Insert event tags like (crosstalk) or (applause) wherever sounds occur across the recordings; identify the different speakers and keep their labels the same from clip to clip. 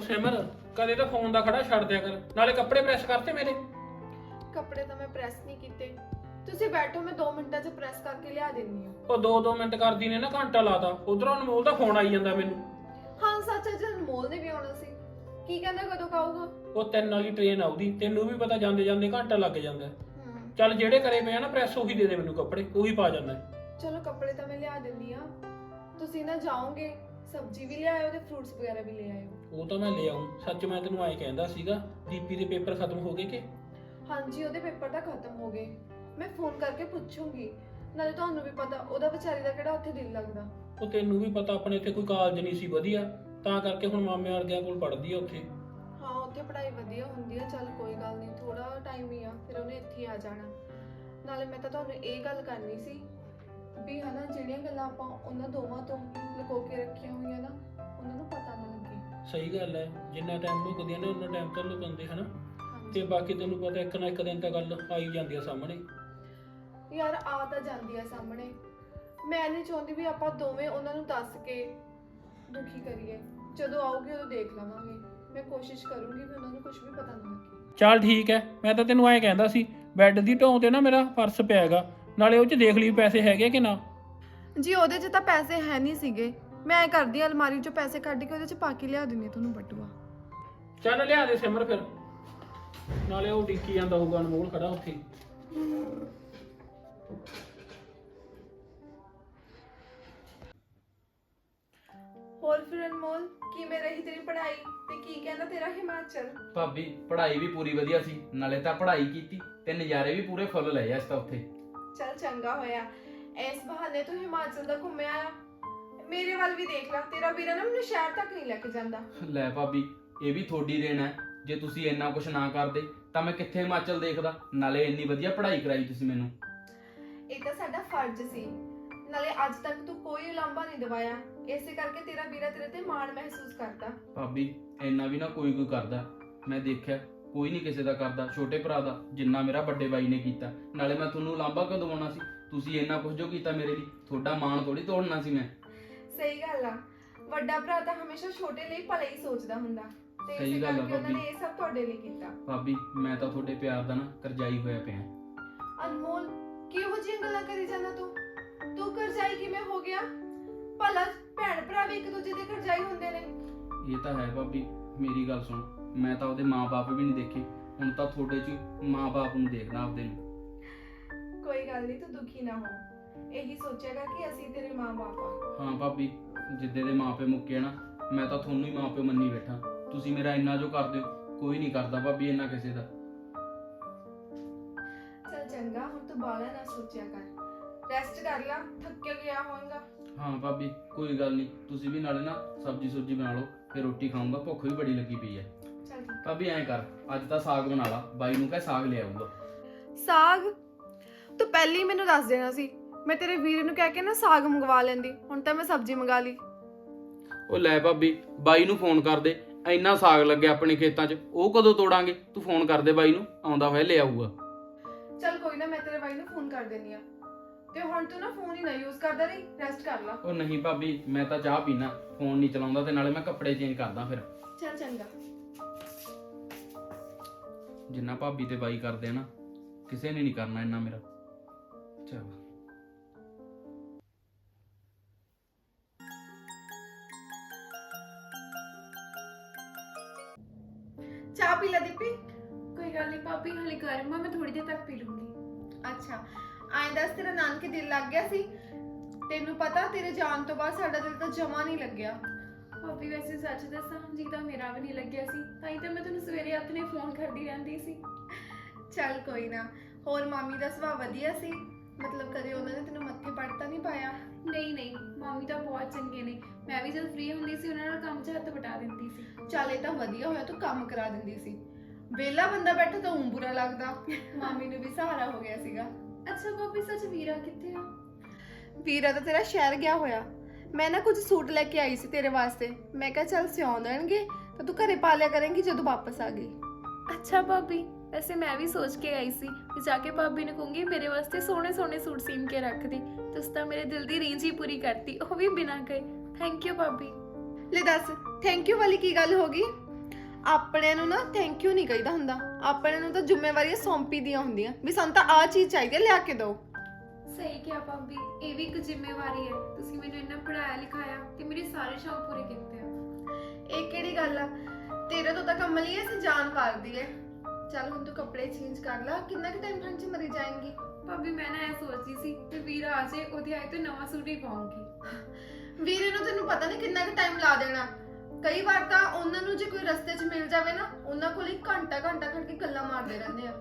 Speaker 1: ਉਹ ਸਿਮਰ ਕਦੇ ਤਾਂ ਫੋਨ ਦਾ ਖੜਾ ਛੱਡ ਦਿਆ ਕਰ ਨਾਲੇ ਕੱਪੜੇ ਪ੍ਰੈਸ ਕਰਤੇ ਮੇਰੇ।
Speaker 2: ਕੱਪੜੇ ਤਾਂ ਮੈਂ ਪ੍ਰੈਸ ਨਹੀਂ ਕੀਤੇ। ਤੁਸੀਂ ਬੈਠੋ ਮੈਂ 2 ਮਿੰਟਾਂ 'ਚ ਪ੍ਰੈਸ ਕਰਕੇ ਲਿਆ ਦਿੰਨੀ ਹਾਂ।
Speaker 1: ਉਹ 2-2 ਮਿੰਟ ਕਰਦੀ ਨੇ ਨਾ ਘੰਟਾ ਲਾਤਾ। ਉਧਰੋਂ ਅਨਮੋਲ ਦਾ ਫੋਨ ਆਈ ਜਾਂਦਾ ਮੈਨੂੰ।
Speaker 2: ਹਾਂ ਸੱਚ ਅੱਜ ਅਨਮੋਲ ਨੇ ਵੀ ਆਉਣਾ ਸੀ। ਕੀ ਕਹਿੰਦਾ ਕਦੋਂ ਖਾਊਗਾ
Speaker 1: ਉਹ ਤਿੰਨ ਵਾਲੀ ਟ੍ਰੇਨ ਆਉਦੀ ਤੈਨੂੰ ਵੀ ਪਤਾ ਜਾਂਦੇ ਜਾਂਦੇ ਘੰਟਾ ਲੱਗ ਜਾਂਦਾ
Speaker 2: ਹੂੰ।
Speaker 1: ਚੱਲ ਜਿਹੜੇ ਕਰੇ ਪਏ ਆ ਨਾ ਪ੍ਰੈਸ ਉਹੀ ਦੇ ਦੇ ਮੈਨੂੰ ਕੱਪੜੇ ਉਹੀ ਪਾ ਜਾਂਦਾ
Speaker 2: ਚਲੋ ਕੱਪੜੇ ਤਾਂ ਮੈਂ ਲਿਆ ਦਿੰਦੀ ਆ ਤੁਸੀਂ ਨਾ ਜਾਓਗੇ ਸਬਜ਼ੀ ਵੀ ਲਿਆਇਓ ਤੇ ਫਰੂਟਸ ਵਗੈਰਾ ਵੀ ਲੈ ਆਇਓ
Speaker 1: ਉਹ ਤਾਂ ਮੈਂ ਲੈ ਆਉਂ ਸੱਚ ਮੈਂ ਤੈਨੂੰ ਐਂ ਕਹਿੰਦਾ ਸੀਗਾ ਦੀਪੀ ਦੇ ਪੇਪਰ ਖਤਮ ਹੋ ਗਏ ਕਿ?
Speaker 2: ਹਾਂਜੀ ਉਹਦੇ ਪੇਪਰ ਤਾਂ ਖਤਮ ਹੋ ਗਏ। ਮੈਂ ਫੋਨ ਕਰਕੇ ਪੁੱਛੂੰਗੀ। ਨਾਲੇ ਤੁਹਾਨੂੰ ਵੀ ਪਤਾ ਉਹਦਾ ਵਿਚਾਰੀ ਦਾ ਕਿਹੜਾ ਉੱਥੇ ਦਿਲ ਲੱਗਦਾ।
Speaker 1: ਉਹ ਤੈਨੂੰ ਵੀ ਪਤਾ ਆਪਣੇ ਇੱਥੇ ਕੋਈ ਕਾਲਜ ਨਹੀਂ ਸੀ ਵਧੀਆ। ਤਾਂ ਕਰਕੇ ਹੁਣ ਮਾਮੇ ਵਰਗਿਆਂ ਕੋਲ ਪੜ੍ਹਦੀ ਆ ਉੱਥੇ।
Speaker 2: ਹਾਂ ਉੱਥੇ ਪੜ੍ਹਾਈ ਵਧੀਆ ਹੁੰਦੀ ਆ। ਚੱਲ ਕੋਈ ਗੱਲ ਨਹੀਂ ਥੋੜਾ ਟਾਈਮ ਹੀ ਆ ਫਿਰ ਉਹਨੇ ਇੱਥੇ ਆ ਜਾਣਾ। ਨਾਲੇ ਮੈਂ ਤਾਂ ਤੁਹਾਨੂੰ ਇਹ ਗੱਲ ਕਰਨੀ ਸੀ ਵੀ ਹਨਾ ਜਿਹੜੀਆਂ ਗੱਲਾਂ ਆਪਾਂ ਉਹਨਾਂ ਦੋਵਾਂ ਤੋਂ ਲੁਕੋ ਕੇ ਰੱਖੀਆਂ ਹੋਈਆਂ ਨਾ ਉਹਨਾਂ ਨੂੰ ਪਤਾ ਨਾ ਲੱਗੇ।
Speaker 1: ਸਹੀ ਗੱਲ ਹੈ ਜਿੰਨਾ ਟਾਈਮ ਲੁਕਦੀਆਂ ਨੇ ਉਹਨਾਂ ਟਾਈਮ ਤਾਂ ਲੁਕਾਉਂਦੇ ਹਨਾ? ਤੇ ਬਾਕੀ ਤੈਨੂੰ ਪਤਾ ਇੱਕ ਨਾ ਇੱਕ ਦਿਨ ਤਾਂ ਗੱਲ ਆਈ ਜਾਂਦੀ ਆ ਸਾਹਮਣੇ।
Speaker 2: ਯਾਰ ਆ ਤਾਂ ਜਾਂਦੀ ਆ ਸਾਹਮਣੇ। ਮੈਂ ਨਹੀਂ ਚਾਹੁੰਦੀ ਵੀ ਆਪਾਂ ਦੋਵੇਂ ਉਹਨਾਂ ਨੂੰ ਦੱਸ ਕੇ ਦੁਖੀ ਕਰੀਏ। ਜਦੋਂ ਆਉਗੀ ਉਦੋਂ ਦੇਖ ਲਵਾਂਗੇ। ਮੈਂ ਕੋਸ਼ਿਸ਼ ਕਰੂੰਗੀ ਵੀ ਉਹਨਾਂ ਨੂੰ ਕੁਝ ਵੀ ਪਤਾ ਨਾ ਲੱਗੇ।
Speaker 1: ਚੱਲ ਠੀਕ ਹੈ ਮੈਂ ਤਾਂ ਤੈਨੂੰ ਐਂ ਕਹਿੰਦਾ ਸੀ ਬੈੱਡ ਦੀ ਢੋਂ ਤੇ ਨਾ ਮੇਰਾ ਪਰਸ ਪਿਆ ਹੈਗਾ। ਨਾਲੇ ਉਹ 'ਚ ਦੇਖ ਲਈ ਪੈਸੇ ਹੈਗੇ ਕਿ ਨਾ।
Speaker 2: ਜੀ ਉਹਦੇ 'ਚ ਤਾਂ ਪੈਸੇ ਹੈ ਨਹੀਂ ਸੀਗੇ। ਮੈਂ ਕਰਦੀ ਹਾਂ ਅਲਮਾਰੀ 'ਚੋਂ ਪੈਸੇ ਕੱਢ ਕੇ ਉਹਦੇ 'ਚ ਪਾ ਕੇ ਲਿਆ ਦਿੰਦੀ ਹਾਂ ਤੁਹਾਨੂੰ ਬਟੂਆ।
Speaker 1: ਚੱਲ ਲਿਆ ਦੇ ਸਿਮਰ ਫਿਰ। ਨਾਲੇ ਉਹ ਡਿੱਕੀ ਜਾਂਦਾ ਹੋਊਗਾ ਅਨਮੋਲ ਖੜਾ ਉੱਥੇ।
Speaker 2: ਹੋਰ ਫਿਰ ਅਨਮੋਲ ਕਿਵੇਂ ਰਹੀ ਤੇਰੀ ਪੜ੍ਹਾਈ? ਤੇ ਕੀ ਕਹਿੰਦਾ ਤੇਰਾ ਹਿਮਾਚਲ?
Speaker 3: ਭਾਬੀ ਪੜ੍ਹਾਈ ਵੀ ਪੂਰੀ ਵਧੀਆ ਸੀ। ਨਾਲੇ ਤਾਂ ਪੜ੍ਹਾਈ ਕੀਤੀ ਤੇ ਨਜ਼ਾਰੇ ਵੀ ਪੂਰੇ ਫੁੱਲ ਲਏ ਇਸ ਤਾਂ ਉੱਥੇ।
Speaker 2: ਚੱਲ ਚੰਗਾ ਹੋਇਆ। ਇਸ ਬਹਾਨੇ ਤੂੰ ਹਿਮਾਚਲ ਦਾ ਘੁੰਮਿਆ ਆ। ਮੇਰੇ ਵੱਲ ਵੀ ਦੇਖ ਲੈ ਤੇਰਾ ਵੀਰਾ ਨਾ ਮੈਨੂੰ ਸ਼ਹਿਰ ਤੱਕ ਨਹੀਂ ਲੈ ਕੇ ਜਾਂਦਾ।
Speaker 3: ਲੈ ਭਾਬੀ ਇਹ ਵੀ ਤੁਹਾਡੀ ਦੇਣ ਹੈ। ਜੇ ਤੁਸੀਂ ਇੰਨਾ ਕੁਝ ਨਾ ਕਰਦੇ ਤਾਂ ਮੈਂ ਕਿੱਥੇ ਹਿਮਾਚਲ ਦੇਖਦਾ? ਨਾਲੇ ਇੰਨੀ ਵਧੀਆ ਪੜ੍ਹਾਈ ਕਰਾਈ ਤੁਸੀਂ ਮੈਨੂੰ।
Speaker 2: ਇਹ ਤਾਂ ਸਾਡਾ ਫਰਜ਼ ਸੀ। ਨਾਲੇ ਅੱਜ ਤੱਕ ਤੂੰ ਕੋਈ ਉਲਾਂਭਾ ਨਹੀਂ ਦਵਾਇਆ। ਇਸੇ ਕਰਕੇ ਤੇਰਾ ਵੀਰਾ ਤੇਰੇ ਤੇ ਮਾਣ ਮਹਿਸੂਸ ਕਰਦਾ।
Speaker 3: ਭਾਬੀ ਇੰਨਾ ਵੀ ਨਾ ਕੋਈ ਕੋਈ ਕਰਦਾ। ਮੈਂ ਦੇਖਿਆ ਕੋਈ ਨਹੀਂ ਕਿਸੇ ਦਾ ਕਰਦਾ ਛੋਟੇ ਭਰਾ ਦਾ ਜਿੰਨਾ ਮੇਰਾ ਵੱਡੇ ਬਾਈ ਨੇ ਕੀਤਾ। ਨਾਲੇ ਮੈਂ ਤੁਹਾਨੂੰ ਲਾਂਭਾ ਕਿਉਂ ਦਵਾਉਣਾ ਸੀ? ਤੁਸੀਂ ਇੰਨਾ ਕੁਝ ਜੋ ਕੀਤਾ ਮੇਰੇ ਲਈ ਤੁਹਾਡਾ ਮਾਣ ਥੋੜੀ ਤੋੜਨਾ ਸੀ ਮੈਂ।
Speaker 2: ਸਹੀ ਗੱਲ ਆ। ਵੱਡਾ ਭਰਾ ਤਾਂ ਹਮੇਸ਼ਾ ਛੋਟੇ ਲਈ ਭਲਾ ਹੀ ਸੋਚਦਾ ਹੁੰਦਾ। ਤੇ
Speaker 3: ਸਹੀ
Speaker 2: ਇਸੇ
Speaker 3: ਗੱਲ ਆ
Speaker 2: ਕਰਕੇ ਉਹਨਾਂ ਨੇ
Speaker 3: ਭਾਬੀ।
Speaker 2: ਇਹ ਸਭ ਤੁਹਾਡੇ ਲਈ ਕੀਤਾ।
Speaker 3: ਭਾਬੀ ਮੈਂ ਤਾਂ ਤੁਹਾਡੇ ਪਿਆਰ ਦਾ ਨਾ ਕਰਜ਼ਾਈ ਹੋਇਆ ਪਿਆ।
Speaker 2: ਅਨਮੋਲ ਕਿਹੋ ਜਿਹੀਆਂ ਗੱਲਾਂ ਕਰੀ ਜਾਂਦਾ ਤੂੰ? ਤੂੰ ਕਰਜ਼ਾਈ ਕਿਵੇਂ ਹੋ ਗਿਆ? ਭਲਾ ਭੈਣ ਭਰਾ ਵੀ ਇੱਕ ਦੂਜੇ ਦੇ ਕਰਜ਼ਾਈ ਹੁੰਦੇ ਨੇ।
Speaker 3: ਇਹ ਤਾਂ ਹੈ ਭਾਬੀ ਮੇਰੀ ਗੱਲ ਸੁਣ। ਮੈਂ ਤਾਂ ਉਹਦੇ ਮਾਪੇ ਵੀ ਨਹੀਂ ਦੇਖੇ। ਹੁਣ ਤਾਂ ਤੁਹਾਡੇ 'ਚ ਹੀ ਮਾਪੇ ਨੂੰ ਦੇਖਦਾ ਆਪਦੇ ਨੂੰ।
Speaker 2: ਕੋਈ ਗੱਲ ਨਹੀਂ ਤੂੰ ਦੁਖੀ ਨਾ ਹੋ। ਇਹੀ ਸੋਚੇਗਾ ਕਿ ਅਸੀਂ ਤੇਰੇ ਮਾਂ-ਬਾਪ ਆ।
Speaker 3: ਹਾਂ ਭਾਬੀ ਜਿੱਦੇ ਦੇ ਮਾਪੇ ਮੁੱਕੇ ਨਾ ਮੈਂ ਤਾਂ ਤੁਹਾਨੂੰ ਹੀ ਮਾਪੇ ਮੰਨੀ ਬੈਠਾ। ਤੁਸੀਂ ਮੇਰਾ ਇੰਨਾ ਜੋ ਕਰਦੇ ਹੋ ਕੋਈ ਨਹੀਂ ਕਰਦਾ ਭਾਬੀ ਇੰਨਾ ਕਿਸੇ ਦਾ।
Speaker 2: ਚੱਲ ਚੰਗਾ ਹੁਣ ਤੂੰ ਬਾਲਾ ਨਾ ਸੋਚਿਆ ਕਰ। ਰੈਸਟ ਕਰ ਲੈ ਥੱਕਿਆ ਗਿਆ ਹੋਵੇਂਗਾ
Speaker 3: ਹਾਂ ਭਾਬੀ ਕੋਈ ਗੱਲ ਨਹੀਂ ਤੁਸੀਂ ਵੀ ਨਾਲੇ ਨਾ ਸਬਜੀ ਸੁਬਜੀ ਬਣਾ ਲਓ ਫਿਰ ਰੋਟੀ ਖਾਊਂਗਾ ਭੁੱਖ ਵੀ ਬੜੀ ਲੱਗੀ ਪਈ ਹੈ
Speaker 2: ਚੱਲ
Speaker 3: ਭਾਬੀ ਐਂ ਕਰ ਅੱਜ ਤਾਂ ਸਾਗ ਬਣਾ ਲਾ ਬਾਈ ਨੂੰ ਕਹਿ ਸਾਗ ਲੈ ਆਊਗਾ।
Speaker 2: ਸਾਗ? ਤੂੰ ਪਹਿਲਾਂ ਹੀ ਮੈਨੂੰ ਦੱਸ ਦੇਣਾ ਸੀ। ਮੈਂ ਤੇਰੇ ਵੀਰ ਨੂੰ ਕਹਿ ਕੇ ਨਾ ਸਾਗ ਮੰਗਵਾ ਲੈਂਦੀ ਹੁਣ ਤਾਂ ਮੈਂ ਸਬਜ਼ੀ ਮੰਗਾ ਲਈ।
Speaker 3: ਉਹ ਲੈ ਭਾਬੀ ਬਾਈ ਨੂੰ ਫੋਨ ਕਰ ਦੇ ਇੰਨਾ ਸਾਗ ਲੱਗਿਆ ਆਪਣੇ ਖੇਤਾਂ 'ਚ ਉਹ ਕਦੋਂ ਤੋੜਾਂਗੇ? ਤੂੰ ਫੋਨ ਕਰ ਦੇ ਬਾਈ ਨੂੰ ਆਉਂਦਾ ਹੋਇਆ ਲੈ ਆਊਗਾ।
Speaker 2: ਚੱਲ ਕੋਈ ਨਾ ਮੈਂ ਤੇਰੇ ਬਾਈ ਨੂੰ ਫੋਨ ਕਰ ਦਿੰਦੀ ਆ ਤੇ ਹੁਣ ਤੂੰ ਨਾ ਫੋਨ ਹੀ ਨਾ ਯੂਜ਼ ਕਰਦਾ ਰਹੀ ਰੈਸਟ ਕਰ ਲੈ।
Speaker 3: ਉਹ ਨਹੀਂ ਭਾਬੀ ਮੈਂ ਤਾਂ ਚਾਹ ਪੀਣਾ ਫੋਨ ਨਹੀਂ ਚਲਾਉਂਦਾ ਤੇ ਨਾਲੇ ਮੈਂ ਕੱਪੜੇ ਚੇਂਜ ਕਰਦਾ ਫਿਰ।
Speaker 2: ਚੱਲ ਚੰਗਾ।
Speaker 3: ਜਿੰਨਾ ਭਾਬੀ ਤੇ ਬਾਈ ਕਰਦੇ ਆ ਨਾ ਕਿਸੇ ਨੇ ਨਹੀਂ ਕਰਨਾ ਇੰਨਾ ਮੇਰਾ। ਚਲ।
Speaker 2: ਚਾਹ ਪੀ ਲੈ ਦੀਪੀ।
Speaker 4: ਕੋਈ ਗੱਲ ਨਹੀਂ ਭਾਬੀ ਹਲੇ ਗਰਮ ਆ ਮੈਂ ਥੋੜੀ ਦੇਰ ਤੱਕ ਪੀ ਲੂੰਗੀ।
Speaker 2: ਅੱਛਾ ਆਏ ਦੱਸ ਤੇਰਾ ਨਾਨਕੇ ਦਿਲ ਲੱਗ ਗਿਆ ਸੀ? ਤੈਨੂੰ ਪਤਾ ਤੇਰੇ ਜਾਣ ਤੋਂ ਬਾਅਦ ਸਾਡਾ ਦਿਲ ਤਾਂ ਜਮਾ ਨਹੀਂ ਲੱਗਿਆ।
Speaker 4: ਭਾਬੀ ਵੈਸੇ ਸੱਚ ਦੱਸਾਂ ਜੀ ਤਾਂ ਮੇਰਾ ਵੀ ਨਹੀਂ ਲੱਗਿਆ ਸੀ। ਤਾਂ ਹੀ ਤਾਂ ਮੈਂ ਤੁਹਾਨੂੰ ਸਵੇਰੇ ਆਪਣੇ ਫੋਨ ਕਰਦੀ ਰਹਿੰਦੀ ਸੀ।
Speaker 2: ਚੱਲ ਕੋਈ ਨਾ ਹੋਰ ਮਾਮੀ ਦਾ ਸੁਭਾਅ ਵਧੀਆ ਸੀ? ਮਤਲਬ ਕਦੇ ਉਹਨਾਂ ਨੇ ਤੈਨੂੰ ਮੱਥੇ ਪੜਤਾ ਨਹੀਂ ਪਾਇਆ?
Speaker 4: ਨਹੀਂ ਨਹੀਂ ਮਾਮੀ ਤਾਂ ਬਹੁਤ ਚੰਗੇ ਨੇ। ਮੈਂ ਵੀ ਜਦ ਫ੍ਰੀ ਹੁੰਦੀ ਸੀ ਉਹਨਾਂ ਨਾਲ ਕੰਮ 'ਚ ਹੱਥ ਵਟਾ ਦਿੰਦੀ ਸੀ।
Speaker 2: ਚੱਲ ਇਹ ਤਾਂ ਵਧੀਆ ਹੋਇਆ ਤੂੰ ਕੰਮ ਕਰਾ ਦਿੰਦੀ ਸੀ। ਵਿਹਲਾ ਬੰਦਾ ਬੈਠਾ ਤਾਂ ਉਂ ਬੁਰਾ ਲੱਗਦਾ। ਮਾਮੀ ਨੂੰ ਵੀ ਸਹਾਰਾ ਹੋ ਗਿਆ ਸੀਗਾ।
Speaker 4: ਅੱਛਾ ਭਾਬੀ ਸੱਚ ਵੀਰਾ ਕਿੱਥੇ ਆ?
Speaker 2: ਵੀਰਾ ਤਾਂ ਤੇਰਾ ਸ਼ਹਿਰ ਗਿਆ ਹੋਇਆ। ਮੈਂ ਨਾ ਕੁਝ ਸੂਟ ਲੈ ਕੇ ਆਈ ਸੀ ਤੇਰੇ ਵਾਸਤੇ। ਮੈਂ ਕਿਹਾ ਚੱਲ ਸਿਉਂ ਦੇਣਗੇ ਤਾਂ ਤੂੰ ਘਰੇ ਪਾ ਲਿਆ ਕਰੇਂਗੀ ਜਦੋਂ ਵਾਪਸ ਆ ਗਈ।
Speaker 4: ਅੱਛਾ ਭਾਬੀ ਵੈਸੇ ਮੈਂ ਵੀ ਸੋਚ ਕੇ ਆਈ ਸੀ ਕਿ ਜਾ ਕੇ ਭਾਬੀ ਨੂੰ ਕਹੂੰਗੀ ਮੇਰੇ ਵਾਸਤੇ ਸੋਹਣੇ ਸੋਹਣੇ ਸੂਟ ਸੀਮ ਕੇ ਰੱਖ ਦੇ। ਤੁਸੀਂ ਤਾਂ ਮੇਰੇ ਦਿਲ ਦੀ ਰੀਝ ਹੀ ਪੂਰੀ ਕਰਤੀ ਉਹ ਵੀ ਬਿਨਾਂ ਕਹੇ। ਥੈਂਕ ਯੂ ਭਾਬੀ।
Speaker 2: ਲੈ ਦੱਸ ਥੈਂਕ ਯੂ ਵਾਲੀ ਕੀ ਗੱਲ ਹੋ ਗਈ? ਆਪਣੇ ਨੂੰ ਨਾ ਥੈਂਕ ਯੂ ਨਹੀਂ ਕਹੀਦਾ ਹੁੰਦਾ। ਆਪਣੇ ਨੂੰ ਤਾਂ ਜ਼ਿੰਮੇਵਾਰੀਆਂ ਸੌਂਪੀ ਦੀਆਂ ਹੁੰਦੀਆਂ ਵੀ ਸਾਨੂੰ ਤਾਂ ਆ ਚੀਜ਼ ਚਾਹੀਦੀ ਹੈ ਲਿਆ ਕੇ ਦਿਓ।
Speaker 4: ਸਹੀ ਕਿਹਾ ਭਾਬੀ ਇਹ ਵੀ ਇੱਕ ਜ਼ਿੰਮੇਵਾਰੀ ਹੈ। ਤੁਸੀਂ ਮੈਨੂੰ ਇੰਨਾ ਪੜਾਇਆ ਲਿਖਾਇਆ ਤੇ ਮੇਰੇ ਸਾਰੇ ਸ਼ੌਕ ਪੂਰੇ ਕੀਤੇ ਆ।
Speaker 2: ਇਹ ਕਿਹੜੀ ਗੱਲ ਆ? ਤੇਰੇ ਤੋਂ ਤਾਂ ਕਮਲੀ ਐ ਸੀ ਜਾਨ ਮਾਰਦੀ ਐ ਚੱਲ ਹੁਣ ਤੂੰ ਕੱਪੜੇ ਚੇਂਜ ਕਰ ਲੈ ਕਿੰਨਾ ਕੁ ਟਾਈਮ ਚ ਮਰੀ ਜਾਏਂਗੀ?
Speaker 4: ਭਾਬੀ ਮੈਂ ਨਾ ਇਹ ਸੋਚਦੀ ਸੀ ਕਿ ਵੀਰ ਆ ਜਾਏ ਉਹਦੇ ਆਏ ਤੇ ਨਵਾਂ ਸੂਟ ਹੀ ਪਾਉਂਗੀ।
Speaker 2: ਵੀਰੇ ਨੂੰ ਤੈਨੂੰ ਪਤਾ ਨਹੀਂ ਕਿੰਨਾ ਕੁ ਟਾਈਮ ਲਾ ਦੇਣਾ। ਕਈ ਵਾਰ ਤਾਂ ਉਹਨਾਂ ਨੂੰ ਜੇ ਕੋਈ ਰਸਤੇ 'ਚ ਮਿਲ ਜਾਵੇ ਨਾ ਉਹਨਾਂ ਕੋਲ ਇੱਕ ਘੰਟਾ ਘੰਟਾ ਖੜ ਕੇ ਗੱਲਾਂ ਮਾਰਦੇ ਰਹਿੰਦੇ ਆ।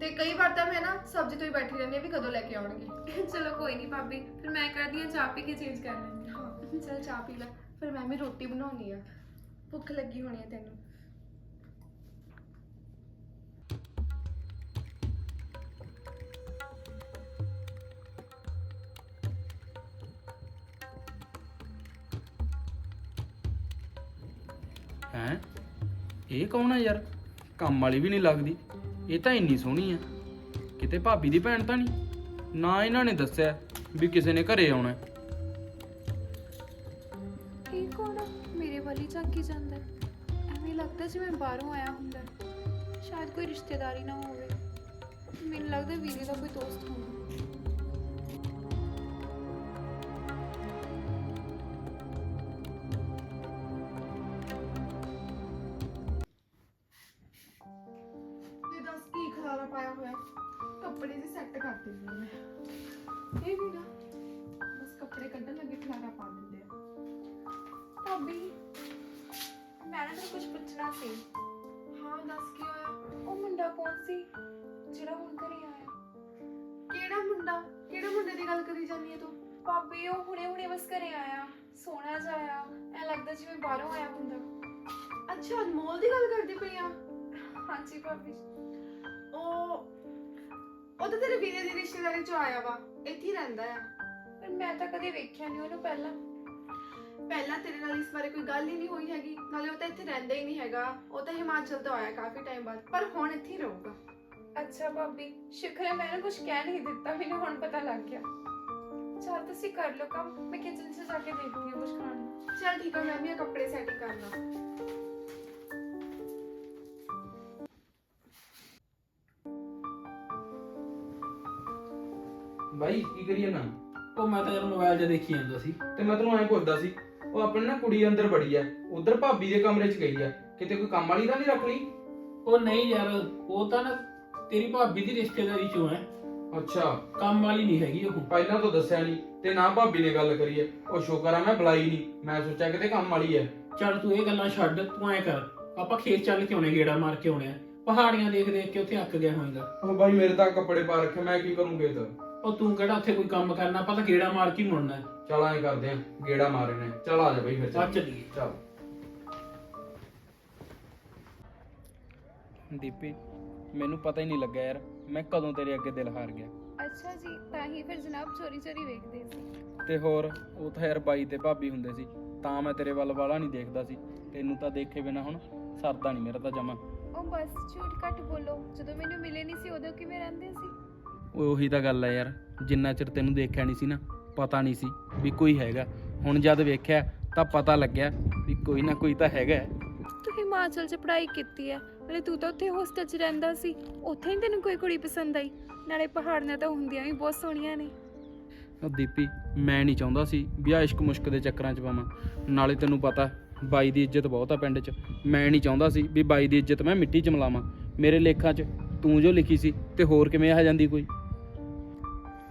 Speaker 2: ਤੇ ਕਈ ਵਾਰ ਤਾਂ ਮੈਂ ਨਾ ਸਬਜ਼ੀ ਤੋਂ ਹੀ ਬੈਠੀ ਰਹਿੰਦੀ ਆ ਵੀ ਕਦੋਂ ਲੈ ਕੇ ਆਉਣਗੇ।
Speaker 4: ਚਲੋ ਕੋਈ ਨਹੀਂ ਭਾਬੀ ਫਿਰ ਮੈਂ ਕਰਦੀ ਹਾਂ ਚਾਹ ਪੀ ਕੇ ਚੇਂਜ ਕਰ ਲੈਂਦੀ ਹਾਂ।
Speaker 2: ਹਾਂ। ਚਲ ਚਾਹ ਪੀ ਲੈ। ਫਿਰ ਮੈਂ ਵੀ ਰੋਟੀ ਬਣਾਉਣੀ ਆ। ਭੁੱਖ ਲੱਗੀ ਹੋਣੀ ਆ ਤੈਨੂੰ।
Speaker 3: ਹੈ? ਇਹ ਕੌਣ ਹੈ ਯਾਰ? ਕੰਮ ਵਾਲੀ ਵੀ ਨਹੀਂ ਲੱਗਦੀ। ਇਹ ਤਾਂ ਇੰਨੀ ਸੋਹਣੀ ਹੈ ਕਿਤੇ ਭਾਬੀ ਦੀ ਭੈਣ ਤਾਂ ਨਹੀਂ ਨਾ ਇਹਨਾਂ ਨੇ ਦੱਸਿਆ ਵੀ ਕਿਸੇ ਨੇ ਘਰੇ ਆਉਣਾ ਹੈ।
Speaker 4: ਇਹ ਕੌਣ ਆ? ਮੇਰੇ ਵੱਲ ਹੀ ਝਾਕੀ ਜਾਂਦਾ ਹੈ। ਐਵੇਂ ਲੱਗਦਾ ਜਿਵੇਂ ਬਾਹਰੋਂ ਆਇਆ ਹੁੰਦਾ ਹੈ। ਸ਼ਾਇਦ ਕੋਈ ਰਿਸ਼ਤੇਦਾਰੀ ਨਾ ਹੋਵੇ ਮੈਨੂੰ ਲੱਗਦਾ ਵੀਰੇ ਦਾ ਕੋਈ ਦੋਸਤ
Speaker 2: ਹੋਵੇ ਕੱਪੜੇ ਦੀ ਸੈੱਟ ਕਰ ਦਿੰਦੀ ਹਾਂ ਮੈਂ ਇਹ ਵੀ ਨਾ ਬਸ ਕੱਪੜੇ ਕੱਢਣ ਲੱਗੇ ਖਲਾਰਾ ਪਾ ਦਿੰਦੇ ਆ।
Speaker 4: ਭਾਬੀ ਮੈਂ ਨਾ ਤੈਨੂੰ ਕੁਝ ਪੁੱਛਣਾ ਸੀ।
Speaker 2: ਹਾਂ ਦੱਸ ਕੀ ਹੋਇਆ?
Speaker 4: ਉਹ ਮੁੰਡਾ ਕੌਣ ਸੀ? ਜਿਹੜਾ ਹੁਣ ਘਰੇ ਆਇਆ।
Speaker 2: ਕਿਹੜਾ ਮੁੰਡਾ? ਕਿਹੜੇ ਮੁੰਡੇ ਦੀ ਗੱਲ ਕਰੀ ਜਾਂਦੀ ਹੈ ਤੂੰ?
Speaker 4: ਭਾਬੀ ਉਹ ਹੁਣੇ ਹੁਣੇ ਬਸ ਘਰੇ ਆਇਆ। ਸੋਹਣਾ ਜਿਹਾ ਆਇਆ। ਐ ਲੱਗਦਾ ਜਿਵੇਂ ਬਾਹਰੋਂ ਆਇਆ ਹੁੰਦਾ
Speaker 2: ਅੱਛਾ ਅਨਮੋਲ ਦੀ ਗੱਲ ਕਰਦੀ ਪਈ ਆ?
Speaker 4: ਹਾਂਜੀ ਭਾਬੀ।
Speaker 2: ਉਹ ਉਹ ਤਾਂ ਤੇਰੇ ਵੀਰੇ ਦੀ ਰਿਸ਼ਤੇਦਾਰੀ ਚੋਂ ਆਇਆ ਵਾ ਇੱਥੇ ਹੀ ਰਹਿੰਦਾ ਆ।
Speaker 4: ਪਰ ਮੈਂ ਤਾਂ ਕਦੇ ਵੇਖਿਆ ਨਹੀਂ ਉਹਨੂੰ ਪਹਿਲਾਂ।
Speaker 2: ਪਹਿਲਾਂ ਤੇਰੇ ਨਾਲ ਇਸ ਬਾਰੇ ਕੋਈ ਗੱਲ ਹੀ ਨਹੀਂ ਹੋਈ ਹੈਗੀ ਨਾਲੇ ਉਹ ਤਾਂ ਇੱਥੇ ਰਹਿੰਦਾ ਹੀ ਨਹੀਂ ਹੈਗਾ ਉਹ ਤਾਂ ਹਿਮਾਚਲ ਤੋਂ ਆਇਆ ਕਾਫੀ ਟਾਈਮ ਬਾਅਦ ਪਰ ਹੁਣ ਇੱਥੇ ਹੀ ਰਹੂਗਾ।
Speaker 4: ਅੱਛਾ ਭਾਬੀ ਸ਼ੁਕਰ ਹੈ ਮੈਨੂੰ ਕੁਝ ਕਹਿ ਨਹੀਂ ਦਿੱਤਾ ਮੈਨੂੰ ਹੁਣ ਪਤਾ ਲੱਗ ਗਿਆ। ਚਲ ਤੁਸੀਂ ਕਰ ਲਓ ਕੰਮ ਮੈਂ ਕਿਚਨ 'ਚ ਜਾ ਕੇ ਦੇਖਦੀ ਹਾਂ ਕੁਝ ਖਾਣ ਨੂੰ।
Speaker 2: ਚਲ ਠੀਕ ਆ ਮੈਂ ਵੀ ਇਹ ਕੱਪੜੇ ਸੈੱਟ ਕਰਨਾ।
Speaker 3: ਬਾਈ ਕੀ ਕਰੀਏ ਨਾ?
Speaker 1: ਉਹ ਮੈਂ ਤਾਂ ਯਾਰ ਮੋਬਾਈਲ 'ਚ ਦੇਖੀ ਜਾਂਦਾ ਸੀ।
Speaker 3: ਤੇ ਮੈਂ ਤੈਨੂੰ ਐਂ ਪੁੱਛਦਾ ਸੀ ਉਹ ਆਪਣੀ ਨਾ ਕੁੜੀ ਅੰਦਰ ਬੜੀ ਐ ਉਧਰ ਭਾਬੀ ਦੇ ਕਮਰੇ 'ਚ ਗਈ ਐ ਕਿਤੇ ਕੋਈ ਕੰਮ ਵਾਲੀ ਤਾਂ ਨਹੀਂ ਰੱਖ ਲਈ?
Speaker 1: ਉਹ ਨਹੀਂ ਯਾਰ ਉਹ ਤਾਂ ਨਾ ਤੇਰੀ ਭਾਬੀ ਦੀ ਰਿਸ਼ਤੇਦਾਰੀ ਚੋਂ ਹੈ
Speaker 3: ਅੱਛਾ।
Speaker 1: ਕੰਮ ਵਾਲੀ ਨਹੀਂ ਹੈਗੀ ਉਹ।
Speaker 3: ਪਹਿਲਾਂ ਤਾਂ ਦੱਸਿਆ ਨਹੀਂ ਤੇ ਨਾ ਭਾਬੀ ਨੇ ਗੱਲ ਕਰੀ ਐ। ਉਹ ਸ਼ੁਕਰ ਆ ਮੈਂ ਬੁਲਾਈ ਨਹੀਂ ਮੈਂ ਸੋਚਿਆ ਕਿਤੇ ਕੰਮ ਵਾਲੀ ਐ।
Speaker 1: ਚੱਲ ਤੂੰ ਇਹ ਗੱਲਾਂ ਛੱਡ ਤੂੰ ਐ ਕਰ ਆਪਾਂ ਖੇਤ ਚੱਲ ਕੇ ਆਉਣੇ ਗੇੜਾ ਮਾਰ ਕੇ ਆਉਣੇ ਆ। ਪਹਾੜੀਆਂ ਦੇਖ ਦੇਖ ਕੇ ਉੱਥੇ ਅੱਕ ਗਿਆ ਹੋਏਗਾ।
Speaker 3: ਉਹ ਬਾਈ ਮੇਰੇ ਤਾਂ ਕੱਪੜੇ ਪਾ ਰੱਖੇ ਮੈਂ ਕੀ ਕਰੂੰਗੇ ਤਾਂ
Speaker 1: ਉਹ ਤੂੰ ਕਿਹੜਾ ਉੱਥੇ ਕੋਈ ਕੰਮ ਕਰਨਾ? ਆਪਾਂ ਤਾਂ ਗੇੜਾ ਮਾਰ ਕੇ ਹੀ ਮੁੜਨਾ ਹੈ।
Speaker 3: ਚਲ ਐਂ ਕਰਦੇ ਆ ਗੇੜਾ ਮਾਰੇ ਨੇ ਚਲ ਆ ਜਾ ਬਾਈ ਫਿਰ
Speaker 1: ਚੱਲ। ਚੱਲੀਏ।
Speaker 3: ਚਲ। ਦੀਪੀ ਮੈਨੂੰ ਪਤਾ ਹੀ ਨਹੀਂ ਲੱਗਾ ਯਾਰ ਮੈਂ ਕਦੋਂ ਤੇਰੇ ਅੱਗੇ ਦਿਲ ਹਾਰ ਗਿਆ।
Speaker 4: ਅੱਛਾ ਜੀ ਤਾਂ ਹੀ ਫਿਰ ਜਨਾਬ ਚੋਰੀ ਚੋਰੀ ਵੇਖਦੇ ਸੀ।
Speaker 3: ਤੇ ਹੋਰ ਉਹ ਤਾਂ ਯਾਰ ਬਾਈ ਤੇ ਭਾਬੀ ਹੁੰਦੇ ਸੀ ਤਾਂ ਮੈਂ ਤੇਰੇ ਵੱਲ ਵਾਲਾ ਨਹੀਂ ਦੇਖਦਾ ਸੀ। ਤੈਨੂੰ ਤਾਂ ਦੇਖੇ ਬਿਨਾ ਹੁਣ ਸਰਦਾ ਨਹੀਂ ਮੇਰਾ ਤਾਂ ਜਮਾ।
Speaker 4: ਉਹ ਬਸ ਝੂਠ ਘੱਟ ਬੋਲੋ ਜਦੋਂ ਮੈਨੂੰ ਮਿਲੇ ਨਹੀਂ ਸੀ ਉਦੋਂ ਕਿਵੇਂ ਰਹਿੰਦੇ ਸੀ?
Speaker 3: ਉਹੀ ਤਾਂ ਗੱਲ ਹੈ ਯਾਰ ਜਿੰਨਾ ਚਿਰ ਤੈਨੂੰ ਦੇਖਿਆ ਨਹੀਂ ਸੀ ਨਾ ਪਤਾ ਨਹੀਂ ਸੀ ਵੀ ਕੋਈ ਹੈਗਾ। ਹੁਣ ਜਦ ਵੇਖਿਆ ਤਾਂ ਪਤਾ ਲੱਗਿਆ ਵੀ ਕੋਈ ਨਾ ਕੋਈ ਤਾਂ ਹੈਗਾ।
Speaker 4: ਤੂੰ ਹਿਮਾਚਲ 'ਚ ਪੜ੍ਹਾਈ ਕੀਤੀ ਹੈ ਨਾਲੇ ਤੂੰ ਤਾਂ ਉੱਥੇ ਹੋਸਟਲ 'ਚ ਰਹਿੰਦਾ ਸੀ ਉੱਥੇ ਹੀ ਤੈਨੂੰ ਕੋਈ ਕੁੜੀ ਪਸੰਦ ਆਈ? ਨਾਲੇ ਪਹਾੜੀਆਂ ਤਾਂ ਹੁੰਦੀਆਂ ਵੀ ਬਹੁਤ ਸੋਹਣੀਆਂ ਨੇ।
Speaker 3: ਉਹ ਦੀਪੀ ਮੈਂ ਨਹੀਂ ਚਾਹੁੰਦਾ ਸੀ ਵੀ ਆ ਇਸ਼ਕ ਮੁਸ਼ਕ ਦੇ ਚੱਕਰਾਂ 'ਚ ਪਾਵਾਂ। ਨਾਲੇ ਤੈਨੂੰ ਪਤਾ ਬਾਈ ਦੀ ਇੱਜ਼ਤ ਬਹੁਤ ਆ ਪਿੰਡ 'ਚ। ਮੈਂ ਨਹੀਂ ਚਾਹੁੰਦਾ ਸੀ ਵੀ ਬਾਈ ਦੀ ਇੱਜ਼ਤ ਮੈਂ ਮਿੱਟੀ 'ਚ ਮਿਲਾਵਾਂ। ਮੇਰੇ ਲੇਖਾਂ 'ਚ ਤੂੰ ਜੋ ਲਿਖੀ ਸੀ ਤੇ ਹੋਰ ਕਿਵੇਂ ਆ ਜਾਂਦੀ ਕੋਈ?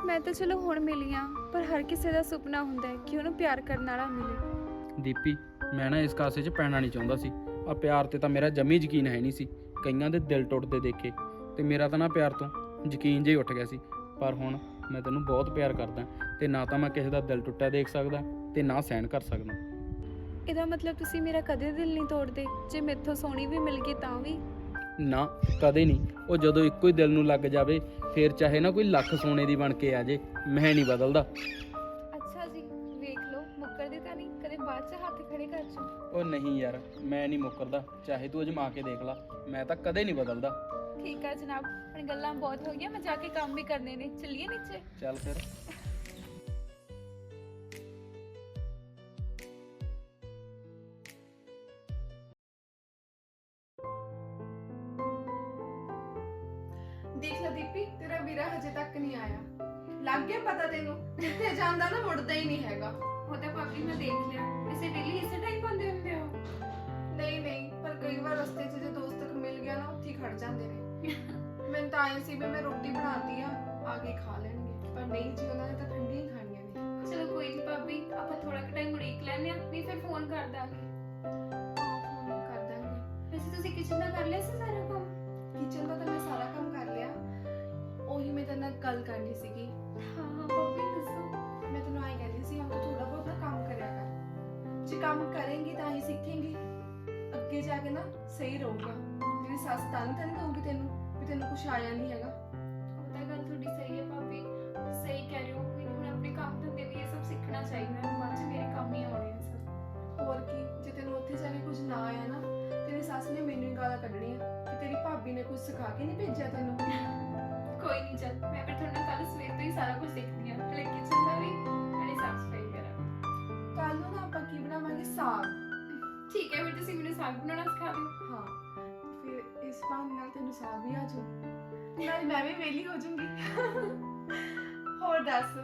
Speaker 4: ਮੈਂ ਤਾਂ ਚਲੋ ਹੁਣ ਮਿਲੀ ਆ ਪਰ ਹਰ ਕਿਸੇ ਦਾ ਸੁਪਨਾ ਹੁੰਦਾ ਹੈ ਕਿ ਉਹਨੂੰ ਪਿਆਰ ਕਰਨ ਵਾਲਾ ਮਿਲੇ।
Speaker 3: ਦੀਪੀ ਮੈਂ ਨਾ ਇਸ ਕਾਸੇ 'ਚ ਪੈਣਾ ਨਹੀਂ ਚਾਹੁੰਦਾ ਸੀ। ਆ ਪਿਆਰ ਤੇ ਤਾਂ ਮੇਰਾ ਜਮੀ ਯਕੀਨ ਹੈ ਨਹੀਂ ਸੀ। ਕਈਆਂ ਦੇ ਦਿਲ ਟੁੱਟਦੇ ਦੇਖੇ ਤੇ ਮੇਰਾ ਤਾਂ ਨਾ ਪਿਆਰ ਤੋਂ ਯਕੀਨ ਜਿਹਾ ਹੀ ਉੱਠ ਗਿਆ ਸੀ। ਪਰ ਹੁਣ ਮੈਂ ਤੈਨੂੰ ਬਹੁਤ ਪਿਆਰ ਕਰਦਾ ਤੇ ਨਾ ਤਾਂ ਮੈਂ ਕਿਸੇ ਦਾ ਦਿਲ ਟੁੱਟਿਆ ਦੇਖ ਸਕਦਾ ਤੇ ਨਾ ਸਹਿਣ ਕਰ ਸਕਦਾ।
Speaker 4: ਇਹਦਾ ਮਤਲਬ ਤੁਸੀਂ ਮੇਰਾ ਕਦੇ ਦਿਲ ਨਹੀਂ ਤੋੜਦੇ। ਜੇ ਮੇਥੋਂ ਸੋਹਣੀ ਵੀ ਮਿਲ ਗਈ ਤਾਂ ਵੀ।
Speaker 3: ਨਾ ਕਦੇ ਨਹੀਂ। ਉਹ ਜਦੋਂ ਇੱਕੋ ਹੀ ਦਿਲ ਨੂੰ ਲੱਗ ਜਾਵੇ ਫੇਰ ਚਾਹੇ ਨਾ ਕੋਈ ਲੱਖ ਸੋਨੇ ਦੀ ਬਣ ਕੇ ਆ ਜੇ ਮੈਂ ਨਹੀਂ ਬਦਲਦਾ।
Speaker 4: ਅੱਛਾ ਜੀ ਵੇਖ ਲਓ ਮੁੱਕਰਦੇ ਤਾਂ ਨਹੀਂ ਕਦੇ ਬਾਅਦ 'ਚ ਹੱਥ ਖੜੇ ਕਰ ਚੋ।
Speaker 3: ਉਹ ਨਹੀਂ ਯਾਰ ਮੈਂ ਨਹੀਂ ਮੁੱਕਰਦਾ ਚਾਹੇ ਤੂੰ ਅਜਮਾ ਕੇ ਦੇਖ ਲੈ ਮੈਂ ਤਾਂ ਕਦੇ ਨਹੀਂ ਬਦਲਦਾ।
Speaker 4: ਠੀਕ ਆ ਜਨਾਬ ਹੁਣ ਗੱਲਾਂ ਬਹੁਤ ਹੋ ਗਈਆਂ ਮੈਂ ਜਾ ਕੇ ਕੰਮ ਵੀ ਕਰਨੇ ਨੇ ਚੱਲੀਏ ਨੀਚੇ?
Speaker 3: ਚੱਲ ਫਿਰ।
Speaker 2: ਲੱਗ ਗਿਆ ਪਤਾ ਤੈਨੂੰ? ਜਿੱਥੇ ਜਾਂਦਾ ਨਾ ਮੁੜਦਾ ਹੀ ਨਹੀਂ ਹੈਗਾ।
Speaker 4: ਉਹ ਤਾਂ ਭਾਬੀ ਮੈਂ ਦੇਖ ਲਿਆ। ਵੈਸੇ ਡੇਲੀ ਇਸੇ ਟਾਈਮ ਬੰਦੇ ਹੁੰਦੇ ਹੋ
Speaker 2: ਨਹੀਂ ਨਹੀਂ ਪਰ ਕਈ ਵਾਰ ਰਸਤੇ 'ਚ ਜੇ ਦੋਸਤ ਮਿਲ ਗਿਆ ਨਾ ਉੱਥੇ ਹੀ ਖੜ ਜਾਂਦੇ ਨੇ। (laughs) ਮੈਨੂੰ ਤਾਂ ਆਏ ਸੀ ਵੀ ਮੈਂ ਰੋਟੀ ਬਣਾਤੀ ਆ ਆ ਕੇ ਖਾ ਲੈਣਗੇ। ਪਰ ਨਹੀਂ ਜੀ ਉਹਨਾਂ ਨੇ ਤਾਂ ਠੰਡੀਆਂ ਹੀ ਖਾਣੀਆਂ ਨੇ।
Speaker 4: ਚਲੋ ਕੋਈ ਨਹੀਂ ਭਾਬੀ ਆਪਾਂ ਥੋੜਾ ਕੁ ਟਾਈਮ ਉਡੀਕ ਲੈਂਦੇ ਆ ਨਹੀਂ ਫਿਰ ਫੋਨ ਕਰ ਦਾਂਗੇ।
Speaker 2: ਫੋਨ ਕਰ ਦਾਂਗੇ।
Speaker 4: ਵੈਸੇ ਤੁਸੀਂ ਕਿਚਨ ਦਾ ਕਰ ਲਿਆ ਸੀ ਸਾਰਾ ਕੰਮ?
Speaker 2: ਕਿਚਨ ਦਾ ਤਾਂ ਮੈਂ ਸਾਰਾ ਕੰਮ ਕਰ ਲਿਆ। ਉਹੀ ਮੈਂ ਤੇਰੇ ਨਾਲ ਗੱਲ ਕਰਨੀ ਸੀਗੀ।
Speaker 4: ਹਾਂ ਹਾਂ ਭਾਬੀ ਦੱਸੋ।
Speaker 2: ਮੈਂ ਤੈਨੂੰ ਆਈ ਕਹਿੰਦੀ ਸੀ ਹਮ ਥੋੜਾ ਬਹੁਤ ਨਾ ਕੰਮ ਕਰਿਆ ਕਰ। ਜੇ ਕੰਮ ਕਰੇਂਗੀ ਤਾਂ ਹੀ ਸਿੱਖੇਂਗੀ। ਅੱਗੇ ਜਾ ਕੇ ਨਾ ਸਹੀ ਰਹੂਗਾ। ਤੇਰੀ ਸੱਸ ਤਾਂ ਨਹੀਂ ਦਊਗੀ ਤੈਨੂੰ, ਵੀ ਤੈਨੂੰ ਕੁਝ ਆਇਆ ਨਹੀਂ ਹੈਗਾ। ਨਾਲ ਮੈਂ ਵੀ ਵਿਹਲੀ ਹੋ ਜਾਊਂਗੀ। ਹੋਰ ਦੱਸ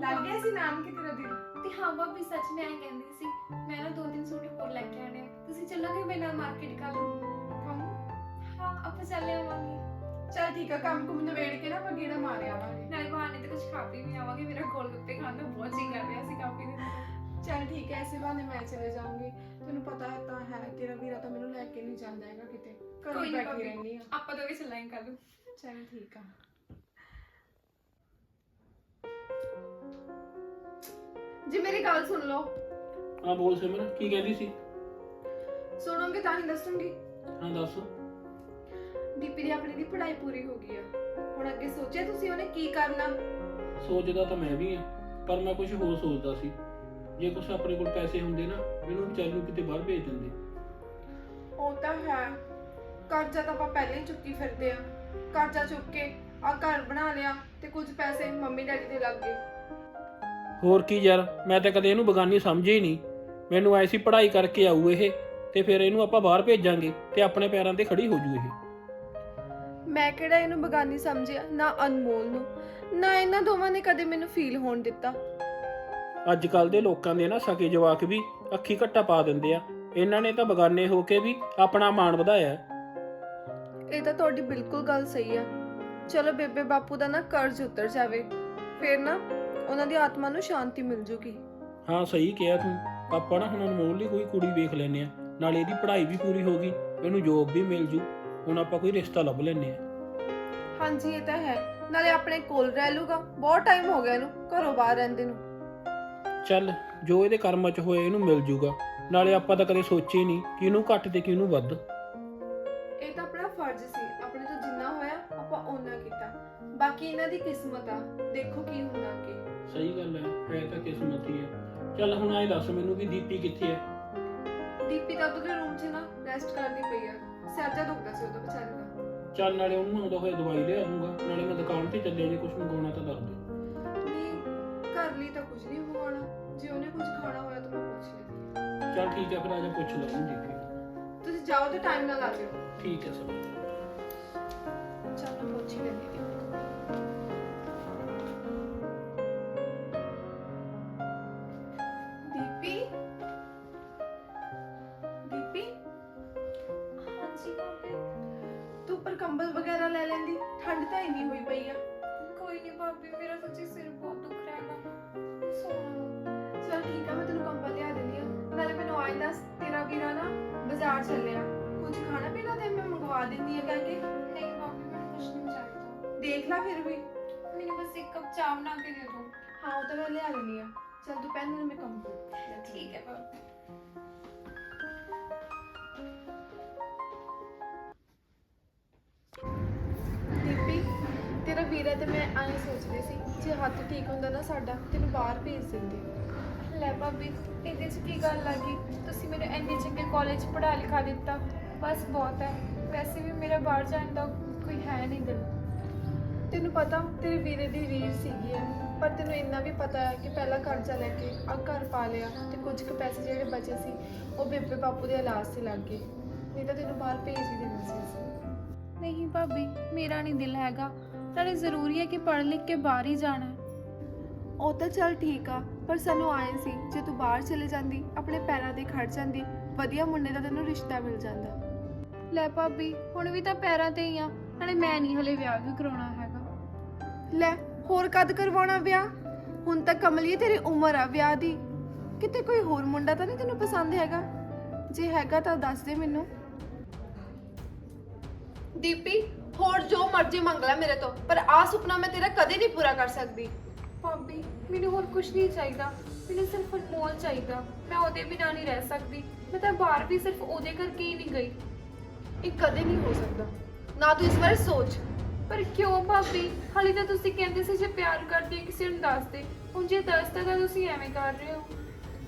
Speaker 2: ਲੱਗ ਗਿਆ ਸੀ ਨਾਮ ਕਿ ਤੇਰਾ ਦਿਲ?
Speaker 4: ਤੇ ਹਾਂ ਭਾਬੀ ਸੱਚ ਮੈਂ ਇਹ ਕਹਿੰਦੀ ਸੀ ਮੈਂ ਨਾ ਦੋ ਤਿੰਨ ਸੂਟ ਹੋਰ ਲੈ ਕੇ ਆਣੇ ਆ। ਤੁਸੀਂ ਚੱਲੋਗੇ ਮੇਰੇ ਨਾਲ ਮਾਰਕੀਟ ਕੱਲ
Speaker 2: ਕੰਮ?
Speaker 4: ਹਾਂ ਆਪਾਂ ਚੱਲੇ ਆਵਾਂਗੇ।
Speaker 2: ਚਲ ਠੀਕ ਆ ਕੰਮ ਕੁਮ ਨਵੇੜ ਕੇ ਨਾ ਆਪਾਂ ਗੇੜਾ ਮਾਰ ਆਵਾਂਗੇ।
Speaker 4: ਨਾਲੇ ਬਹਾਨੇ ਤੇ ਕੁਝ ਖਾ ਪੀ ਵੀ ਆਵਾਂਗੇ ਮੇਰਾ ਗੋਲ ਗੱਪੇ ਖਾਣ ਦਾ ਬਹੁਤ ਜੀ ਕਰ ਰਿਹਾ ਸੀ ਕਾਫੀ ਦਿਨ ਤੋਂ।
Speaker 2: ਚਲ ਠੀਕ ਹੈ ਐਸੇ ਬਹਾਨੇ ਮੈਂ ਚਲੇ ਜਾਊਂਗੀ। ਤੈਨੂੰ ਪਤਾ ਹੈ ਤਾਂ ਹੈ ਤੇਰਾ ਵੀਰਾ ਤਾਂ ਮੈਨੂੰ ਲੈ ਕੇ ਨਹੀਂ ਜਾਂਦਾ ਹੈਗਾ ਕਿਤੇ। ਘਰ
Speaker 4: ਕੋਈ
Speaker 2: ਹੀ
Speaker 4: ਨੀ
Speaker 2: ਬੈਠੀ
Speaker 4: ਭਾਬੀ।
Speaker 2: ਰਹਿੰਦੀ ਆ।
Speaker 4: ਆਪਾਂ ਦੋਵੇਂ ਚੱਲਾਂਗੇ ਕੱਲ
Speaker 2: ਚਲ ਠੀਕ ਆ। ਜੀ ਮੇਰੀ ਗੱਲ ਸੁਣ ਲਓ।
Speaker 1: ਹਾਂ ਬੋਲ ਸਿਮਰਨ ਕੀ ਕਹਿੰਦੀ ਸੀ?
Speaker 2: ਸੁਣੋਗੇ ਤਾਂ ਹੀ ਦੱਸੂਗੀ।
Speaker 1: ਹਾਂ ਦੱਸ।
Speaker 2: ਦੀਪੀ ਦੀ ਆਪਣੀ ਦੀ ਪੜ੍ਹਾਈ ਪੂਰੀ ਹੋ ਗਈ ਆ। ਹੁਣ ਅੱਗੇ ਸੋਚਿਆ ਤੁਸੀਂ ਉਹਨੇ ਕੀ ਕਰਨਾ?
Speaker 1: ਸੋਚਦਾ ਤਾਂ ਮੈਂ ਵੀ ਆ ਪਰ ਮੈਂ ਕੁਝ ਹੋਰ ਸੋਚਦਾ ਸੀ। ਜੇ ਕੁਛ ਆਪਣੇ ਕੋਲ ਪੈਸੇ ਹੁੰਦੇ ਨਾ ਇਹਨੂੰ ਵਿਚਾਰੀ ਨੂੰ ਕਿਤੇ ਬਾਹਰ ਭੇਜ ਦਿੰਦੇ।
Speaker 2: ਉਹ ਤਾਂ ਹੈ। ਕਰਜ਼ਾ ਤਾਂ ਆਪਾਂ ਪਹਿਲਾਂ ਹੀ ਚੁੱਕੀ ਫਿਰਦੇ ਆ। ਕਰਜ਼ਾ ਚੁੱਕ ਕੇ ਆ ਘਰ ਬਣਾ ਲਿਆ ਤੇ ਕੁਝ ਪੈਸੇ ਮੰਮੀ ਡੈਡੀ ਦੇ ਲੱਗ ਗਏ।
Speaker 1: ਹੋਰ ਕੀ ਯਾਰ ਮੈਂ ਤਾਂ ਕਦੇ ਇਹਨੂੰ ਬਗਾਨੀ ਸਮਝਿਆ ਹੀ ਨਹੀਂ। ਮੈਨੂੰ ਐਸੀ ਪੜ੍ਹਾਈ ਕਰਕੇ ਆਊ ਇਹ ਤੇ ਫਿਰ ਇਹਨੂੰ ਆਪਾਂ ਬਾਹਰ ਭੇਜਾਂਗੇ ਤੇ ਆਪਣੇ ਪੈਰਾਂ ਤੇ ਖੜੀ ਹੋ ਜੂ ਇਹ।
Speaker 2: ਮੈਂ ਕਿਹੜਾ ਇਹਨੂੰ ਬਗਾਨੀ ਸਮਝਿਆ ਨਾ ਅਨਮੋਲ ਨੂੰ ਨਾ ਇਹਨਾਂ ਦੋਵਾਂ ਨੇ ਕਦੇ ਮੈਨੂੰ ਫੀਲ ਹੋਣ ਦਿੱਤਾ।
Speaker 1: ਅੱਜ ਕੱਲ ਦੇ ਲੋਕਾਂ ਦੇ ਨਾ ਸਕੇ ਜਵਾਕ ਵੀ ਅੱਖੀ ਘੱਟਾ ਪਾ ਦਿੰਦੇ ਆ। ਇਹਨਾਂ ਨੇ ਤਾਂ ਬਗਾਨੇ ਹੋ ਕੇ ਵੀ ਆਪਣਾ ਮਾਣ ਵਧਾਇਆ। ਹੈ।
Speaker 2: ਇਹ ਤਾਂ ਤੁਹਾਡੀ ਬਿਲਕੁਲ ਗੱਲ ਸਹੀ ਆ। ਚਲੋ ਬੇਬੇ ਬਾਪੂ ਦਾ ਨਾ ਕਰਜ਼ ਉਤਰ ਜਾਵੇ। ਫਿਰ ਨਾ ਉਹਨਾਂ ਦੀ ਆਤਮਾ ਨੂੰ ਸ਼ਾਂਤੀ ਮਿਲ ਜੂਗੀ।
Speaker 1: ਹਾਂ ਸਹੀ ਕਿਹਾ ਤੂੰ। ਆਪਾਂ ਨਾ ਹੁਣ ਅਨਮੋਲ ਲਈ ਕੋਈ ਕੁੜੀ ਵੇਖ ਲੈਨੇ ਆ ਨਾਲੇ ਇਹਦੀ ਪੜ੍ਹਾਈ ਵੀ ਪੂਰੀ ਹੋ ਗਈ ਇਹਨੂੰ ਜੋਬ ਵੀ ਮਿਲ ਜੂ। ਹੁਣ ਆਪਾਂ ਕੋਈ ਰਿਸ਼ਤਾ ਲੱਭ ਲੈਨੇ ਆ
Speaker 2: ਹਾਂਜੀ ਇਹ ਤਾਂ ਹੈ। ਨਾਲੇ ਆਪਣੇ ਕੋਲ ਰਹਿ ਲੂਗਾ। ਬਹੁਤ ਟਾਈਮ ਹੋ ਗਿਆ ਇਹਨੂੰ ਘਰੋਂ ਬਾਹਰ ਰਹਿੰਦੇ ਨੂੰ।
Speaker 1: ਚੱਲ ਜੋ ਇਹਦੇ ਕਰਮਾਂ 'ਚ ਹੋਏ ਇਹਨੂੰ ਮਿਲ ਜੂਗਾ। ਨਾਲੇ ਆਪਾਂ ਤਾਂ ਕਦੇ ਸੋਚੇ ਹੀ ਨਹੀਂ ਕਿ ਇਹਨੂੰ ਘੱਟ ਤੇ ਕਿਹਨੂੰ ਵੱਧ।
Speaker 2: ਇਹ ਤਾਂ ਆਪਣਾ ਫਰਜ਼ ਸੀ। ਆਪਣੇ ਤੋਂ ਜਿੰਨਾ ਹੋਇਆ ਆਪਾਂ ਓਨਾ ਕੀਤਾ। ਬਾਕੀ ਇਹਨਾਂ ਦੀ ਕਿਸਮਤ ਆ। ਦੇਖੋ ਕੀ ਹੁੰਦਾ ਅੱਗੇ।
Speaker 1: ਸਹੀ ਗੱਲ ਹੈ ਇਹ ਤਾਂ ਕਿਸਮਤ ਹੀ ਹੈ ਚੱਲ ਹੁਣ ਐ ਦੱਸ ਮੈਨੂੰ ਵੀ ਦੀਪੀ ਕਿੱਥੇ ਹੈ
Speaker 2: ਦੀਪੀ ਤਾਂ ਉਹਦੇ ਰੂਮ 'ਚ ਨਾ ਰੈਸਟ ਕਰਦੀ ਪਈ ਆ। ਸਿਰ ਜਾ ਦੁਖਦਾ ਸੀ ਉਹਦਾ ਵਿਚਾਰੇ ਦਾ।
Speaker 1: ਚੱਲ ਨਾਲੇ ਉਹਨੂੰ ਆਉਂਦਾ ਹੋਇਆ ਦਵਾਈ ਲਿਆ ਦੂੰਗਾ ਨਾਲੇ ਮੈਂ ਦੁਕਾਨ ਤੇ ਚੱਲਿਆ ਜੇ ਕੁਝ ਮੰਗਵਾਉਣਾ ਤਾਂ ਦੱਸ ਦੇ।
Speaker 2: ਨਹੀਂ ਘਰ ਲਈ ਤਾਂ ਕੁਝ ਨਹੀਂ ਮੰਗਵਾਉਣਾ। ਜੇ ਉਹਨੇ ਕੁਝ ਖਾਣਾ ਹੋਇਆ ਤਾਂ ਮੈਂ ਪੁੱਛ ਲੈਂਦੀ ਹਾਂ
Speaker 1: ਚੱਲ ਠੀਕ ਹੈ ਫਿਰ ਆ ਜਾ ਪੁੱਛ ਲੈ ਉਹਨੂੰ ਦੀਪੀ ਨੂੰ।
Speaker 2: ਤੁਸੀਂ ਜਾਓ ਤੇ ਟਾਈਮ ਨਾਲ ਆ ਜਾਓ।
Speaker 1: ਠੀਕ ਹੈ ਸਭ
Speaker 2: ਚੱਲ ਮੈਂ ਪੁੱਛ ਹੀ ਲੈਂਦੀ ਹਾਂ ਮੈਂ ਕੰਬਲ ਲੈ
Speaker 4: ਕੇ ਠੀਕ ਹੈ। ਭਾਬੀ
Speaker 2: ਦੀਪੀ ਤੇਰਾ ਵੀਰਾ ਤੇ ਮੈਂ ਐਂ ਸੋਚਦੀ ਸੀ ਜੇ ਹੱਥ ਠੀਕ ਹੁੰਦਾ ਨਾ ਸਾਡਾ ਤੈਨੂੰ ਬਾਹਰ ਭੇਜ ਦਿੰਦੇ।
Speaker 4: ਲੈ ਭਾਬੀ ਇਹਦੇ 'ਚ ਕੀ ਗੱਲ ਆ ਗਈ? ਤੁਸੀਂ ਮੈਨੂੰ ਇੰਨੇ ਚੰਗੇ ਕਾਲਜ ਪੜ੍ਹਾ ਲਿਖਾ ਦਿੱਤਾ। ਬਸ ਬਹੁਤ ਹੈ। ਵੈਸੇ ਵੀ ਮੇਰਾ ਬਾਹਰ ਜਾਣ ਦਾ ਕੋਈ ਹੈ ਨਹੀਂ ਦਿਲ।
Speaker 2: ਤੈਨੂੰ ਪਤਾ ਤੇਰੇ ਵੀਰੇ ਦੀ ਰੀਝ ਸੀਗੀ ਐ ਪਰ ਤੈਨੂੰ ਇੰਨਾ ਵੀ ਪਤਾ ਹੈ ਕਿ ਪਹਿਲਾਂ ਕਰਜ਼ਾ ਲੈ ਕੇ ਆ ਘਰ ਪਾ ਲਿਆ ਤੇ ਕੁਝ ਕੁ ਪੈਸੇ ਜਿਹੜੇ ਬਚੇ ਸੀ ਉਹ ਬੇਬੇ ਬਾਪੂ ਦੇ ਇਲਾਜ ਤੇ ਲੱਗ ਗਏ। ਨਹੀਂ ਤਾਂ ਤੈਨੂੰ ਬਾਹਰ ਭੇਜ ਹੀ ਦੇਣਾ ਸੀ ਅਸੀਂ।
Speaker 4: ਨਹੀਂ ਭਾਬੀ ਮੇਰਾ ਨਹੀਂ ਦਿਲ ਹੈਗਾ। ਨਾਲੇ ਜ਼ਰੂਰੀ ਹੈ ਕਿ ਪੜ੍ਹ ਲਿਖ ਕੇ ਬਾਹਰ ਹੀ ਜਾਣਾ ਹੈ।
Speaker 2: ਉਹ ਤਾਂ ਚੱਲ ਠੀਕ ਆ ਪਰ ਸਾਨੂੰ ਆਏ ਸੀ ਜੇ ਤੂੰ ਬਾਹਰ ਚਲੇ ਜਾਂਦੀ ਆਪਣੇ ਪੈਰਾਂ ਤੇ ਖੜ ਜਾਂਦੀ ਵਧੀਆ ਮੁੰਡੇ ਦਾ ਤੈਨੂੰ ਰਿਸ਼ਤਾ ਮਿਲ ਜਾਂਦਾ।
Speaker 4: ਲੈ ਭਾਬੀ ਹੁਣ ਵੀ ਤਾਂ ਪੈਰਾਂ ਤੇ ਹੀ ਆ ਨਾਲੇ ਮੈਂ ਨਹੀਂ ਹਲੇ ਵਿਆਹ ਵੀ ਕਰਾਉਣਾ ਹੈਗਾ।
Speaker 2: ਲੈ ਹੋਰ ਕਦ ਕਰਵਾਉਣਾ ਵਿਆਹ? ਹੁਣ ਤਾਂ ਕਮਲੀ ਤੇਰੀ ਉਮਰ ਆ ਵਿਆਹ ਦੀ। ਕਿਤੇ ਕੋਈ ਹੋਰ ਮੁੰਡਾ ਤਾਂ ਨਹੀਂ ਤੈਨੂੰ ਪਸੰਦ ਹੈਗਾ? ਜੇ ਹੈਗਾ ਤਾਂ ਦੱਸ ਦੇ ਮੈਨੂੰ। ਦੀਪੀ ਹੋਰ ਜੋ ਮਰਜ਼ੀ ਮੰਗ ਲੈ ਮੇਰੇ ਤੋਂ ਪਰ ਆ ਸੁਪਨਾ ਮੈਂ ਤੇਰਾ ਕਦੇ ਨਹੀਂ ਪੂਰਾ ਕਰ ਸਕਦੀ।
Speaker 4: ਭਾਬੀ ਮੈਨੂੰ ਹੋਰ ਕੁਝ ਨਹੀਂ ਚਾਹੀਦਾ। ਮੈਨੂੰ ਸਿਰਫ ਅਨਮੋਲ ਚਾਹੀਦਾ। ਮੈਂ ਉਹਦੇ ਬਿਨਾਂ ਨਹੀਂ ਰਹਿ ਸਕਦੀ। ਮੈਂ ਤਾਂ ਬਾਹਰ ਵੀ ਸਿਰਫ ਉਹਦੇ ਕਰਕੇ ਹੀ ਨਹੀਂ ਗਈ।
Speaker 2: ਇਹ ਕਦੇ ਨਹੀਂ ਹੋ ਸਕਦਾ। ਨਾ ਤੂੰ ਇਸ ਬਾਰੇ ਸੋਚ।
Speaker 4: ਪਰ ਕਿਉਂ ਭਾਬੀ? ਹਾਲੇ ਤਾਂ ਤੁਸੀਂ ਕਹਿੰਦੇ ਸੀ ਜੇ ਪਿਆਰ ਕਰਦੇ ਹੋ ਕਿਸੇ ਨੂੰ ਦੱਸ ਦੇ। ਹੁਣ ਜੇ ਦੱਸਦਾ ਤਾਂ ਤੁਸੀਂ ਐਵੇਂ ਕਰ ਰਹੇ ਹੋ।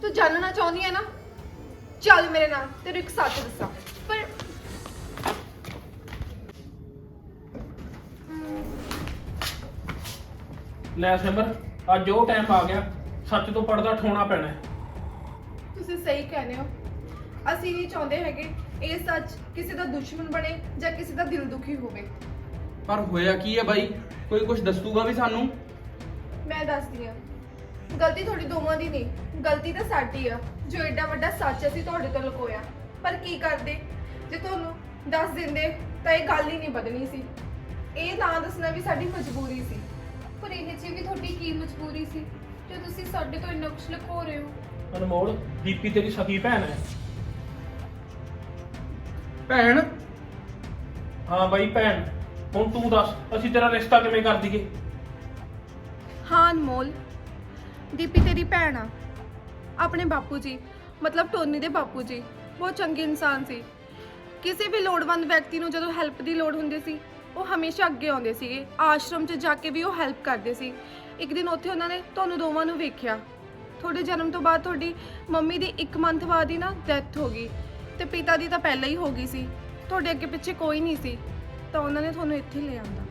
Speaker 2: ਤੂੰ ਜਾਣਨਾ ਚਾਹੁੰਦੀ ਹੈ ਨਾ? ਚੱਲ ਮੇਰੇ ਨਾਲ ਤੈਨੂੰ ਇੱਕ ਸੱਚ ਦੱਸਾਂ।
Speaker 4: ਪਰ
Speaker 1: ਲੈ ਸਿਮਰ ਅੱਜ ਉਹ ਟਾਈਮ ਆ ਗਿਆ। ਸੱਚ ਤੋਂ ਪਰਦਾ ਠੋਣਾ ਪੈਣਾ ਹੈ।
Speaker 2: ਤੁਸੀਂ ਸਹੀ ਕਹਿੰਦੇ ਹੋ। ਅਸੀਂ ਨਹੀਂ ਚਾਹੁੰਦੇ ਹੈਗੇ ਇਹ ਸੱਚ ਕਿਸੇ ਦਾ ਦੁਸ਼ਮਣ ਬਣੇ ਜਾਂ ਕਿਸੇ ਦਾ ਦਿਲ ਦੁਖੀ ਹੋਵੇ।
Speaker 3: ਪਰ ਹੋਇਆ ਕੀ ਹੈ ਬਾਈ? ਕੋਈ ਕੁਝ ਦੱਸੂਗਾ ਵੀ ਸਾਨੂੰ?
Speaker 2: ਮੈਂ ਦੱਸਦੀ ਹਾਂ ਗਲਤੀ ਤੁਹਾਡੀ ਦੋਵਾਂ ਦੀ ਨਹੀਂ ਗਲਤੀ ਤਾਂ ਸਾਡੀ ਆ। ਜੋ ਐਡਾ ਵੱਡਾ ਸੱਚ ਅਸੀਂ ਤੁਹਾਡੇ ਤੋਂ ਲੁਕੋਇਆ। ਪਰ ਕੀ ਕਰਦੇ? ਜੇ ਤੁਹਾਨੂੰ ਦੱਸ ਦਿੰਦੇ ਤਾਂ ਇਹ ਗੱਲ ਹੀ ਨਹੀਂ ਬਦਲਣੀ ਸੀ। ਇਹ ਨਾ ਦੱਸਣਾ ਵੀ ਸਾਡੀ ਮਜਬੂਰੀ ਸੀ।
Speaker 4: ਪਰ ਇਹ 'ਚ ਵੀ ਤੁਹਾਡੀ ਕੀ ਮਜਬੂਰੀ ਸੀ? ਜੋ ਤੁਸੀਂ ਸਾਡੇ ਤੋਂ ਇੰਨਾ ਕੁਝ ਲੁਕੋ ਰਹੇ ਹੋ।
Speaker 1: ਅਨਮੋਲ ਦੀਪੀ ਤੇਰੀ ਸਕੀ ਭੈਣ ਹੈ।
Speaker 3: ਭੈਣ?
Speaker 1: ਹਾਂ ਬਾਈ ਭੈਣ। ਹੁਣ ਤੂੰ ਦੱਸ, ਅਸੀਂ ਤੇਰਾ ਰਿਸ਼ਤਾ ਕਿਵੇਂ ਕਰ ਦਈਏ?
Speaker 2: ਹਾਂ ਅਨਮੋਲ ਦੀਪੀ ਤੇਰੀ ਭੈਣ ਆ। ਆਪਣੇ ਬਾਪੂ ਜੀ, ਮਤਲਬ ਟੋਨੀ ਦੇ ਬਾਪੂ ਜੀ, ਬਹੁਤ ਚੰਗੇ ਇਨਸਾਨ ਸੀ। ਕਿਸੇ ਵੀ ਲੋੜਵੰਦ ਵਿਅਕਤੀ ਨੂੰ ਜਦੋਂ ਹੈਲਪ ਦੀ ਲੋੜ ਹੁੰਦੀ ਸੀ, ਉਹ ਹਮੇਸ਼ਾ ਅੱਗੇ ਆਉਂਦੇ ਸੀਗੇ। ਆਸ਼ਰਮ 'ਚ ਜਾ ਕੇ ਵੀ ਉਹ ਹੈਲਪ ਕਰਦੇ ਸੀ। ਇੱਕ ਦਿਨ ਉੱਥੇ ਉਹਨਾਂ ਨੇ ਤੁਹਾਨੂੰ ਦੋਵਾਂ ਨੂੰ ਵੇਖਿਆ। ਤੁਹਾਡੇ ਜਨਮ ਤੋਂ ਬਾਅਦ ਤੁਹਾਡੀ ਮੰਮੀ ਦੀ 1 ਮੰਥ ਬਾਅਦ ਹੀ ਨਾ ਡੈਥ ਹੋ ਗਈ। ਤੇ ਪਿਤਾ ਦੀ ਤਾਂ ਪਹਿਲਾਂ ਹੀ ਹੋ ਗਈ ਸੀ। ਤੁਹਾਡੇ ਅੱਗੇ ਪਿੱਛੇ ਕੋਈ ਨਹੀਂ ਸੀ। ਤਾਂ ਉਹਨਾਂ ਨੇ ਤੁਹਾਨੂੰ ਇੱਥੇ ਲੈ ਆਂਦਾ।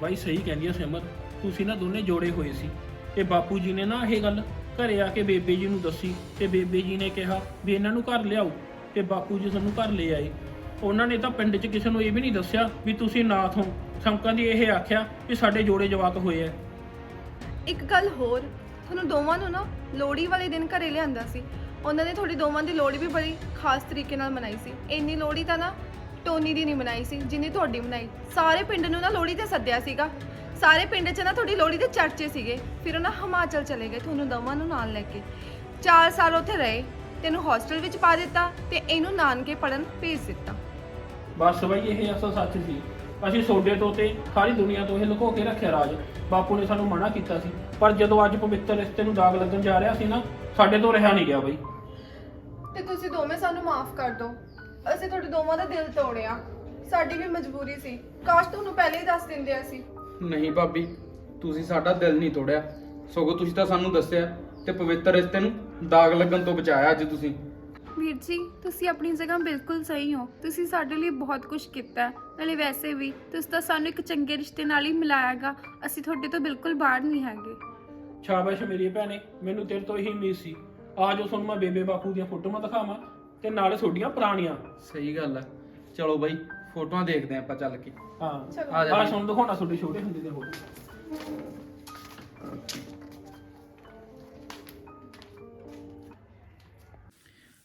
Speaker 1: ਬਾਈ ਸਹੀ ਕਹਿੰਦੀ ਆ ਸਿਮਰ ਤੁਸੀਂ ਨਾ ਦੋਨੇ ਜੋੜੇ ਹੋਏ ਸੀ। ਤੇ ਬਾਪੂ ਜੀ ਨੇ ਨਾ ਇਹ ਗੱਲ ਘਰੇ ਆ ਕੇ ਬੇਬੇ ਜੀ ਨੂੰ ਦੱਸੀ ਤੇ ਬੇਬੇ ਜੀ ਨੇ ਕਿਹਾ ਵੀ ਇਹਨਾਂ ਨੂੰ ਘਰ ਲਿਆਓ ਤੇ ਬਾਪੂ ਜੀ ਸਾਨੂੰ ਘਰ ਲੈ ਆਏ। ਉਹਨਾਂ ਨੇ ਤਾਂ ਪਿੰਡ 'ਚ ਕਿਸੇ ਨੂੰ ਇਹ ਵੀ ਨਹੀਂ ਦੱਸਿਆ ਵੀ ਤੁਸੀਂ ਨਾਥ ਹੋ। ਸੰਕਾਂ ਦੀ ਇਹ ਆਖਿਆ ਵੀ ਸਾਡੇ ਜੋੜੇ ਜਵਾਕ ਹੋਏ ਆ।
Speaker 2: ਇੱਕ ਗੱਲ ਹੋਰ ਤੁਹਾਨੂੰ ਦੋਵਾਂ ਨੂੰ ਨਾ ਲੋਹੜੀ ਵਾਲੇ ਦਿਨ ਘਰੇ ਲਿਆਂਦਾ ਸੀ। ਉਹਨਾਂ ਨੇ ਤੁਹਾਡੀ ਦੋਵਾਂ ਦੀ ਲੋਹੜੀ ਵੀ ਬੜੀ ਖਾਸ ਤਰੀਕੇ ਨਾਲ ਮਨਾਈ ਸੀ। ਇੰਨੀ ਲੋਹੜੀ ਤਾਂ ਨਾ ਟੋਨੀ ਦੀ ਨਹੀਂ ਮਨਾਈ ਸੀ ਜਿੰਨੀ ਤੁਹਾਡੀ ਮਨਾਈ। ਸਾਰੇ ਪਿੰਡ ਨੂੰ ਨਾ ਲੋਹੜੀ ਤੇ ਸੱਦਿਆ ਸੀਗਾ। ਸਾਰੇ ਪਿੰਡ 'ਚ ਨਾ ਤੁਹਾਡੀ ਲੋਹੜੀ ਦੇ ਚਰਚੇ ਸੀਗੇ। ਫਿਰ ਉਹ ਨਾ ਹਿਮਾਚਲ ਚਲੇ ਗਏ ਤੁਹਾਨੂੰ ਦੋਵਾਂ ਨੂੰ ਨਾਲ ਲੈ ਕੇ। 4 ਸਾਲ ਉੱਥੇ ਰਹੇ ਤੈਨੂੰ ਹੋਸਟਲ ਵਿੱਚ ਪਾ ਦਿੱਤਾ ਤੇ ਇਹਨੂੰ ਨਾਨਕੇ ਪੜਨ ਭੇਜ ਦਿੱਤਾ।
Speaker 1: ਬਸ ਬਾਈ ਇਹ ਅਸਲ ਸੱਚ ਸੀ। ਅਸੀਂ ਸੋਡੇ ਤੋਂ ਤੇ ਸਾਰੀ ਦੁਨੀਆ ਤੋਂ ਇਹ ਲੁਕੋ ਕੇ ਰੱਖਿਆ ਰਾਜ। ਬਾਪੂ ਨੇ ਸਾਨੂੰ ਮਨਾ ਕੀਤਾ ਸੀ। ਪਰ ਜਦੋਂ ਅੱਜ ਪਵਿੱਤਰ ਰਿਸ਼ਤੇ ਨੂੰ ਦਾਗ ਲੱਗਣ ਜਾ ਰਿਹਾ ਸੀ ਨਾ ਸਾਡੇ ਤੋਂ ਰਿਹਾ ਨਹੀਂ ਗਿਆ ਬਾਈ।
Speaker 2: ਤੇ ਤੁਸੀਂ ਦੋਵੇਂ ਸਾਨੂੰ ਮਾਫ ਕਰ ਦਿਓ। ਅਸੀਂ ਤੁਹਾਡੇ ਦੋਵਾਂ ਦਾ ਦਿਲ ਤੋੜਿਆ ਸਾਡੀ ਵੀ ਮਜਬੂਰੀ ਸੀ। ਕਾਸ਼ ਤੁਹਾਨੂੰ ਪਹਿਲੇ ਹੀ ਦੱਸ ਦਿੰਦੇ ਅਸੀਂ।
Speaker 3: ਨਹੀਂ ਭਾਬੀ ਤੁਸੀਂ ਸਾਡਾ ਦਿਲ ਨਹੀਂ ਤੋੜਿਆ। ਸਗੋਂ ਤੁਸੀਂ ਤਾਂ ਸਾਨੂੰ ਦੱਸਿਆ ਤੇ ਪਵਿੱਤਰ ਰਿਸ਼ਤੇ ਨੂੰ ਦਾਗ ਲੱਗਣ ਤੋਂ ਬਚਾਇਆ ਅੱਜ ਤੁਸੀਂ।
Speaker 4: ਵੀਰ ਜੀ ਤੁਸੀਂ ਆਪਣੀ ਜਗ੍ਹਾ ਬਿਲਕੁਲ ਸਹੀ ਹੋ। ਤੁਸੀਂ ਸਾਡੇ ਲਈ ਬਹੁਤ ਕੁਝ ਕੀਤਾ ਹੈ। ਨਾਲੇ ਵੈਸੇ ਵੀ ਤੁਸੀਂ ਤਾਂ ਸਾਨੂੰ ਇੱਕ ਚੰਗੇ ਰਿਸ਼ਤੇ ਨਾਲ ਹੀ ਮਿਲਾਇਆਗਾ ਅਸੀਂ ਤੁਹਾਡੇ ਤੋਂ ਬਿਲਕੁਲ ਬਾਹਰ ਨਹੀਂ ਹੈਗੇ।
Speaker 1: ਸ਼ਾਬਾਸ਼ ਮੇਰੀ ਭੈਣੇ ਮੈਨੂੰ ਤੇਰੇ ਤੋਂ ਇਹੀ ਉਮੀਦ ਸੀ। ਆ ਜੋ ਤੁਹਾਨੂੰ ਮੈਂ ਬੇਬੇ ਬਾਪੂ ਦੀਆਂ ਫੋਟੋਆਂ ਦਿਖਾਵਾਂ। ਤੇ ਨਾਲੇ ਤੁਹਾਡੀਆਂ ਪੁਰਾਣੀਆਂ।
Speaker 3: ਸਹੀ ਗੱਲ ਹੈ ਚਲੋ ਬਾਈ ਫੋਟੋਆਂ ਦੇਖਦੇ ਆਪਾਂ ਚੱਲ ਕੇ।
Speaker 1: ਹਾਂ।
Speaker 3: ਆ ਜਾ
Speaker 1: ਆ
Speaker 3: ਬਾਈ।
Speaker 1: ਸੁਣ ਦਿਖਾਉਣਾ ਤੁਹਾਡੇ ਛੋਟੇ ਹੁੰਦੇ ਦੇ ਫੋਟੋ।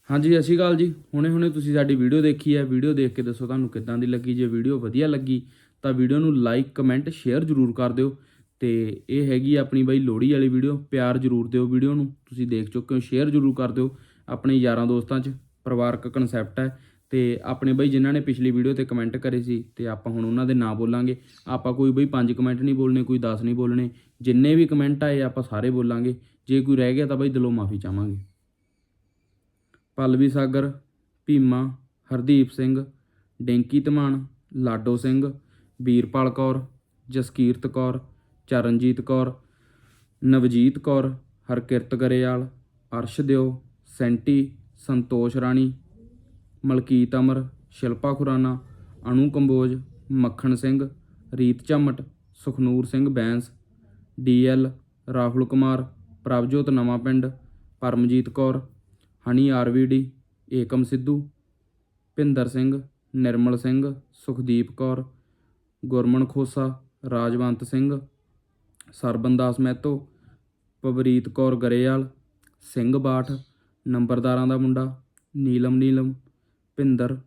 Speaker 3: ਹਾਂਜੀ ਸਤਿ ਸ਼੍ਰੀ ਅਕਾਲ ਜੀ। ਹੁਣੇ ਹੁਣੇ ਤੁਸੀਂ ਸਾਡੀ ਵੀਡੀਓ ਦੇਖੀ ਹੈ। ਵੀਡੀਓ ਦੇਖ ਕੇ ਦੱਸੋ ਤੁਹਾਨੂੰ ਕਿੱਦਾਂ ਦੀ ਲੱਗੀ। ਜੇ ਵੀਡੀਓ ਵਧੀਆ ਲੱਗੀ ਤਾਂ ਵੀਡੀਓ ਨੂੰ ਲਾਈਕ ਕਮੈਂਟ ਸ਼ੇਅਰ ਜ਼ਰੂਰ ਕਰ ਦਿਓ। ਤੇ ਇਹ ਹੈਗੀ ਆਪਣੀ ਬਾਈ ਲੋਹੜੀ ਵਾਲੀ ਵੀਡੀਓ। ਪਿਆਰ ਜ਼ਰੂਰ ਦਿਓ ਵੀਡੀਓ ਨੂੰ। ਤੁਸੀਂ ਦੇਖ ਚੁੱਕੇ ਹੋ ਸ਼ੇਅਰ ਜ਼ਰੂਰ ਕਰ ਦਿਓ। ਆਪਣੇ ਯਾਰਾਂ ਦੋਸਤਾਂ 'ਚ। ਪਰਿਵਾਰਕ ਕਨਸੈਪਟ ਹੈ ਤੇ ਆਪਣੇ ਬਾਈ ਜਿਨ੍ਹਾਂ ਨੇ ਪਿਛਲੀ ਵੀਡੀਓ ਤੇ ਕਮੈਂਟ ਕਰੇ ਸੀ ਤੇ ਆਪਾਂ ਹੁਣ ਉਹਨਾਂ ਦੇ ਨਾਂ ਬੋਲਾਂਗੇ। ਆਪਾਂ ਕੋਈ ਬਈ ਪੰਜ ਕਮੈਂਟ ਨਹੀਂ ਬੋਲਣੇ, ਕੋਈ 10 ਨਹੀਂ ਬੋਲਣੇ, ਜਿੰਨੇ ਵੀ ਕਮੈਂਟ ਆਏ ਆਪਾਂ ਸਾਰੇ ਬੋਲਾਂਗੇ। ਜੇ ਕੋਈ ਰਹਿ ਗਿਆ ਤਾਂ ਬਾਈ ਦਿਲੋਂ ਮਾਫੀ ਚਾਹਾਂਗੇ। ਪਲਵੀ ਸਾਗਰ, ਭੀਮਾ, ਹਰਦੀਪ ਸਿੰਘ, ਡੈਂਕੀ ਧਮਾਨ, ਲਾਡੋ ਸਿੰਘ, ਵੀਰਪਾਲ ਕੌਰ, ਜਸਕੀਰਤ ਕੌਰ, ਚਰਨਜੀਤ ਕੌਰ, ਨਵਜੀਤ ਕੌਰ, ਹਰਕਿਰਤ ਗਰੇਵਾਲ ਅਰਸ਼ਦਿਓ ਸੈਂਟੀ ਸੰਤੋਸ਼ ਰਾਣੀ, ਮਲਕੀਤ ਅਮਰ, ਸ਼ਿਲਪਾ ਖੁਰਾਨਾ ਅਨੂ ਕੰਬੋਜ, ਮੱਖਣ ਸਿੰਘ, ਰੀਤ ਝਮਟ, ਸੁਖਨੂਰ ਸਿੰਘ ਬੈਂਸ ਡੀਐਲ ਰਾਹੁਲ ਕੁਮਾਰ, ਪ੍ਰਭਜੋਤ ਨਵਾਂ ਪਿੰਡ, ਪਰਮਜੀਤ ਕੌਰ, ਹਨੀ ਆਰਵੀਡੀ ਏਕਮ ਸਿੱਧੂ, ਭਿੰਦਰ ਸਿੰਘ, ਨਿਰਮਲ ਸਿੰਘ, ਸੁਖਦੀਪ ਕੌਰ, ਗੁਰਮਨ ਖੋਸਾ, ਰਾਜਵੰਤ ਸਿੰਘ ਸਰਬੰਦਾਸ ਮਹਿਤੋ, ਪਵਰੀਤ ਕੌਰ ਗਰੇਵਾਲ, ਸਿੰਘ ਬਾਠ ਨੰਬਰਦਾਰਾਂ ਦਾ ਮੁੰਡਾ, ਨੀਲਮ ਨੀਲਮ, ਭਿੰਦਰ,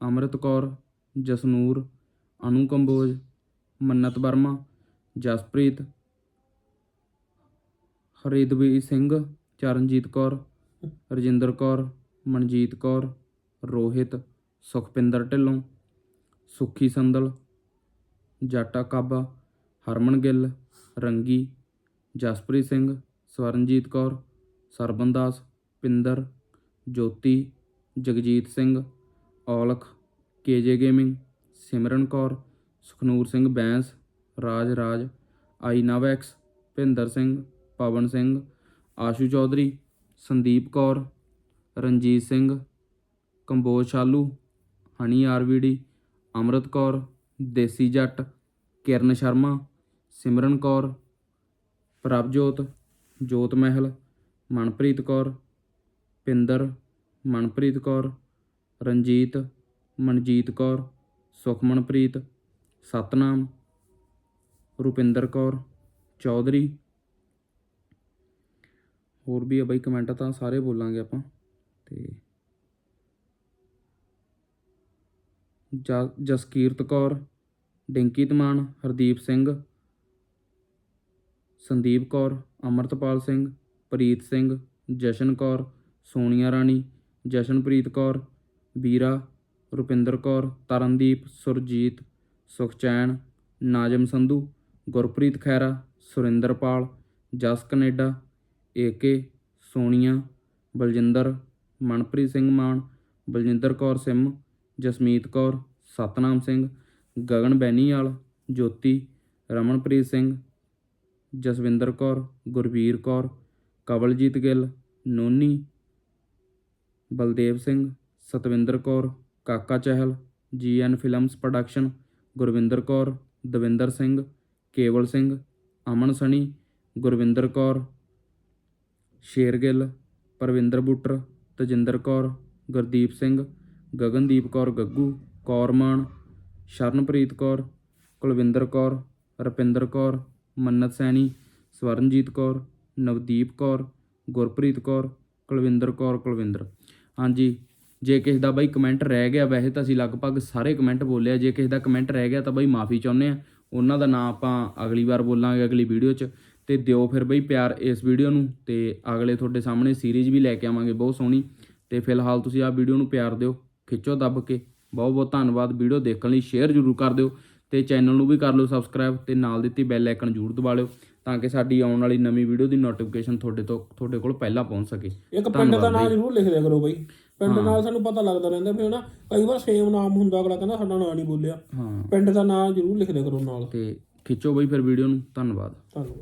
Speaker 3: ਅੰਮ੍ਰਿਤ ਕੌਰ, ਜਸਨੂਰ, ਅਨੂ ਕੰਬੋਜ, ਮੰਨਤ ਵਰਮਾ, ਜਸਪ੍ਰੀਤ ਹਰੀਦਵੀ ਸਿੰਘ, ਚਰਨਜੀਤ ਕੌਰ, ਰਜਿੰਦਰ ਕੌਰ, ਮਨਜੀਤ ਕੌਰ, ਰੋਹਿਤ, ਸੁਖਪਿੰਦਰ ਢਿੱਲੋਂ, ਸੁੱਖੀ ਸੰਦਲ, ਜਾਟਾ ਕਾਬਾ, ਹਰਮਨ ਗਿੱਲ, ਰੰਗੀ, ਜਸਪ੍ਰੀਤ ਸਿੰਘ, ਸਵਰਨਜੀਤ ਕੌਰ ਸਰਬੰਦਾਸ ਪਿੰਦਰ ਜੋਤੀ ਜਗਜੀਤ ਸਿੰਘ ਔਲਖ ਕੇਜੇ ਗੇਮਿੰਗ ਸਿਮਰਨ ਕੌਰ ਸੁਖਨੂਰ ਸਿੰਘ ਬੈਂਸ ਰਾਜ ਰਾਜ ਆਈ ਨਵੈਕਸ ਭਿੰਦਰ ਸਿੰਘ ਪਵਨ ਸਿੰਘ ਆਸ਼ੂ ਚੌਧਰੀ ਸੰਦੀਪ ਕੌਰ ਰਣਜੀਤ ਸਿੰਘ ਕੰਬੋਜ ਸ਼ਾਲੂ ਹਨੀ ਆਰਵੀਡੀ ਅੰਮ੍ਰਿਤ ਕੌਰ ਦੇਸੀ ਜੱਟ ਕਿਰਨ ਸ਼ਰਮਾ ਸਿਮਰਨ ਕੌਰ ਪ੍ਰਭਜੋਤ ਜੋਤ ਮਹਿਲ ਮਨਪ੍ਰੀਤ ਕੌਰ ਪਿੰਦਰ, ਮਨਪ੍ਰੀਤ ਕੌਰ, ਰਣਜੀਤ, ਮਨਜੀਤ ਕੌਰ, ਸੁਖਮਨਪ੍ਰੀਤ, ਸਤਨਾਮ, ਰੁਪਿੰਦਰ ਕੌਰ, ਚੌਧਰੀ। ਹੋਰ ਵੀ ਆ ਬਾਈ ਕਮੈਂਟ ਤਾਂ ਸਾਰੇ ਬੋਲਾਂਗੇ ਆਪਾਂ, ਤੇ Jaskirat Kaur Dinky Taman Hardeep Singh, Sandeep Kaur, Amritpal Singh, Preet Singh, Jashan Kaur Sonia Rani, Jashanpreet Kaur, Veera, Rupinder Kaur, Tarandeep, Surjit, Sukhchain, Nazam Sandhu, Gurpreet Khaira Surinderpal Jas Canada AK Sonia, Baljinder, Manpreet Singh Mann, Baljinder Kaur Simm, Jasmeet Kaur, Satnam Singh, Gagan Beniwal, Jyoti, Ramanpreet Singh, Jaswinder Kaur Gurveer Kaur, Kawaljit Gill, Noni Baldev Singh, Satwinder Kaur, Kaka Chahal, GN films production, Gurvinder Kaur, Davinder Singh, Kewal Singh, Aman ਸਣੀ, ਗੁਰਵਿੰਦਰ ਕੌਰ, ਸ਼ੇਰਗਿੱਲ, ਪਰਵਿੰਦਰ ਬੁੱਟਰ, ਤਜਿੰਦਰ ਕੌਰ, ਗੁਰਦੀਪ ਸਿੰਘ, ਗਗਨਦੀਪ ਕੌਰ ਗੱਗੂ ਕੌਰਮਾਨ ਸ਼ਰਨਪ੍ਰੀਤ ਕੌਰ, ਕੁਲਵਿੰਦਰ ਕੌਰ, ਰਪਿੰਦਰ ਕੌਰ, ਮੰਨਤ ਸੈਣੀ, ਸਵਰਨਜੀਤ ਕੌਰ, ਨਵਦੀਪ ਕੌਰ, ਗੁਰਪ੍ਰੀਤ ਕੌਰ, ਕੁਲਵਿੰਦਰ ਕੌਰ, ਕੁਲਵਿੰਦਰ। ਹਾਂਜੀ, ਜੇ ਕਿਸੇ ਦਾ ਬਾਈ comment ਰਹਿ ਗਿਆ, ਵੈਸੇ ਤਾਂ ਅਸੀਂ ਲਗਭਗ ਸਾਰੇ ਕਮੈਂਟ ਬੋਲਿਆ ਜੇ ਕਿਸੇ ਦਾ ਕਮੈਂਟ ਰਹਿ ਗਿਆ ਤਾਂ ਬਾਈ ਮਾਫੀ ਚਾਹੁੰਦੇ ਆ। ਉਹਨਾਂ ਦਾ ਨਾਂ ਆਪਾਂ ਅਗਲੀ ਵਾਰ ਬੋਲਾਂਗੇ ਅਗਲੀ ਵੀਡੀਓ 'ਚ। ਤੇ ਦਿਓ ਫਿਰ ਬਈ ਪਿਆਰ ਇਸ ਵੀਡੀਓ ਨੂੰ ਤੇ ਅਗਲੇ ਤੁਹਾਡੇ ਸਾਹਮਣੇ ਸੀਰੀਜ਼ ਵੀ ਲੈ ਕੇ ਆਵਾਂਗੇ, ਬਹੁਤ ਸੋਹਣੀ। ਤੇ ਫਿਲਹਾਲ ਤੁਸੀਂ ਆਹ ਵੀਡੀਓ ਨੂੰ ਪਿਆਰ ਦਿਓ, ਖਿੱਚੋ ਦੱਬ ਕੇ। ਬਹੁਤ ਬਹੁਤ ਧੰਨਵਾਦ। ਵੀਡੀਓ ਦੇਖਣ ਲਈ ਸ਼ੇਅਰ ਜ਼ਰੂਰ ਕਰ ਦਿਓ ਤੇ ਚੈਨਲ ਨੂੰ ਵੀ ਕਰ ਲਓ ਸਬਸਕ੍ਰਾਈਬ ਤੇ ਨਾਲ ਦਿੱਤੀ ਬੈਲ ਆਈਕਨ ਜ਼ਰੂਰ ਦਬਾ ਲਿਓ। ਤਾਂ ਕਿ ਸਾਡੀ ਆਉਣ ਵਾਲੀ ਨਵੀਂ ਵੀਡੀਓ ਦੀ ਨੋਟੀਫਿਕੇਸ਼ਨ ਤੁਹਾਡੇ ਤੋਂ ਤੁਹਾਡੇ ਕੋਲ ਪਹਿਲਾਂ ਪਹੁੰਚ ਸਕੇ।
Speaker 1: ਇੱਕ ਪਿੰਡ ਦਾ ਨਾਮ। ਜ਼ਰੂਰ ਲਿਖ ਦਿਆ ਕਰੋ ਬਈ। ਪਿੰਡ ਨਾਲ ਸਾਨੂੰ ਪਤਾ ਲੱਗਦਾ ਰਹਿੰਦਾ ਵੀ ਹਨਾ ਕਈ ਵਾਰ ਸੇਮ ਨਾਮ ਹੁੰਦਾ ਅਗਲਾ ਕਹਿੰਦਾ ਸਾਡਾ ਨਾਂ ਨਹੀਂ ਬੋਲਿਆ। ਪਿੰਡ ਦਾ ਨਾਮ ਜ਼ਰੂਰ ਲਿਖ ਦਿਆ ਕਰੋ ਨਾਲ।
Speaker 3: ਤੇ ਖਿੱਚੋ ਬਈ ਫਿਰ ਵੀਡੀਓ ਨੂੰ। ਧੰਨਵਾਦ।
Speaker 1: ਧੰਨਵਾਦ।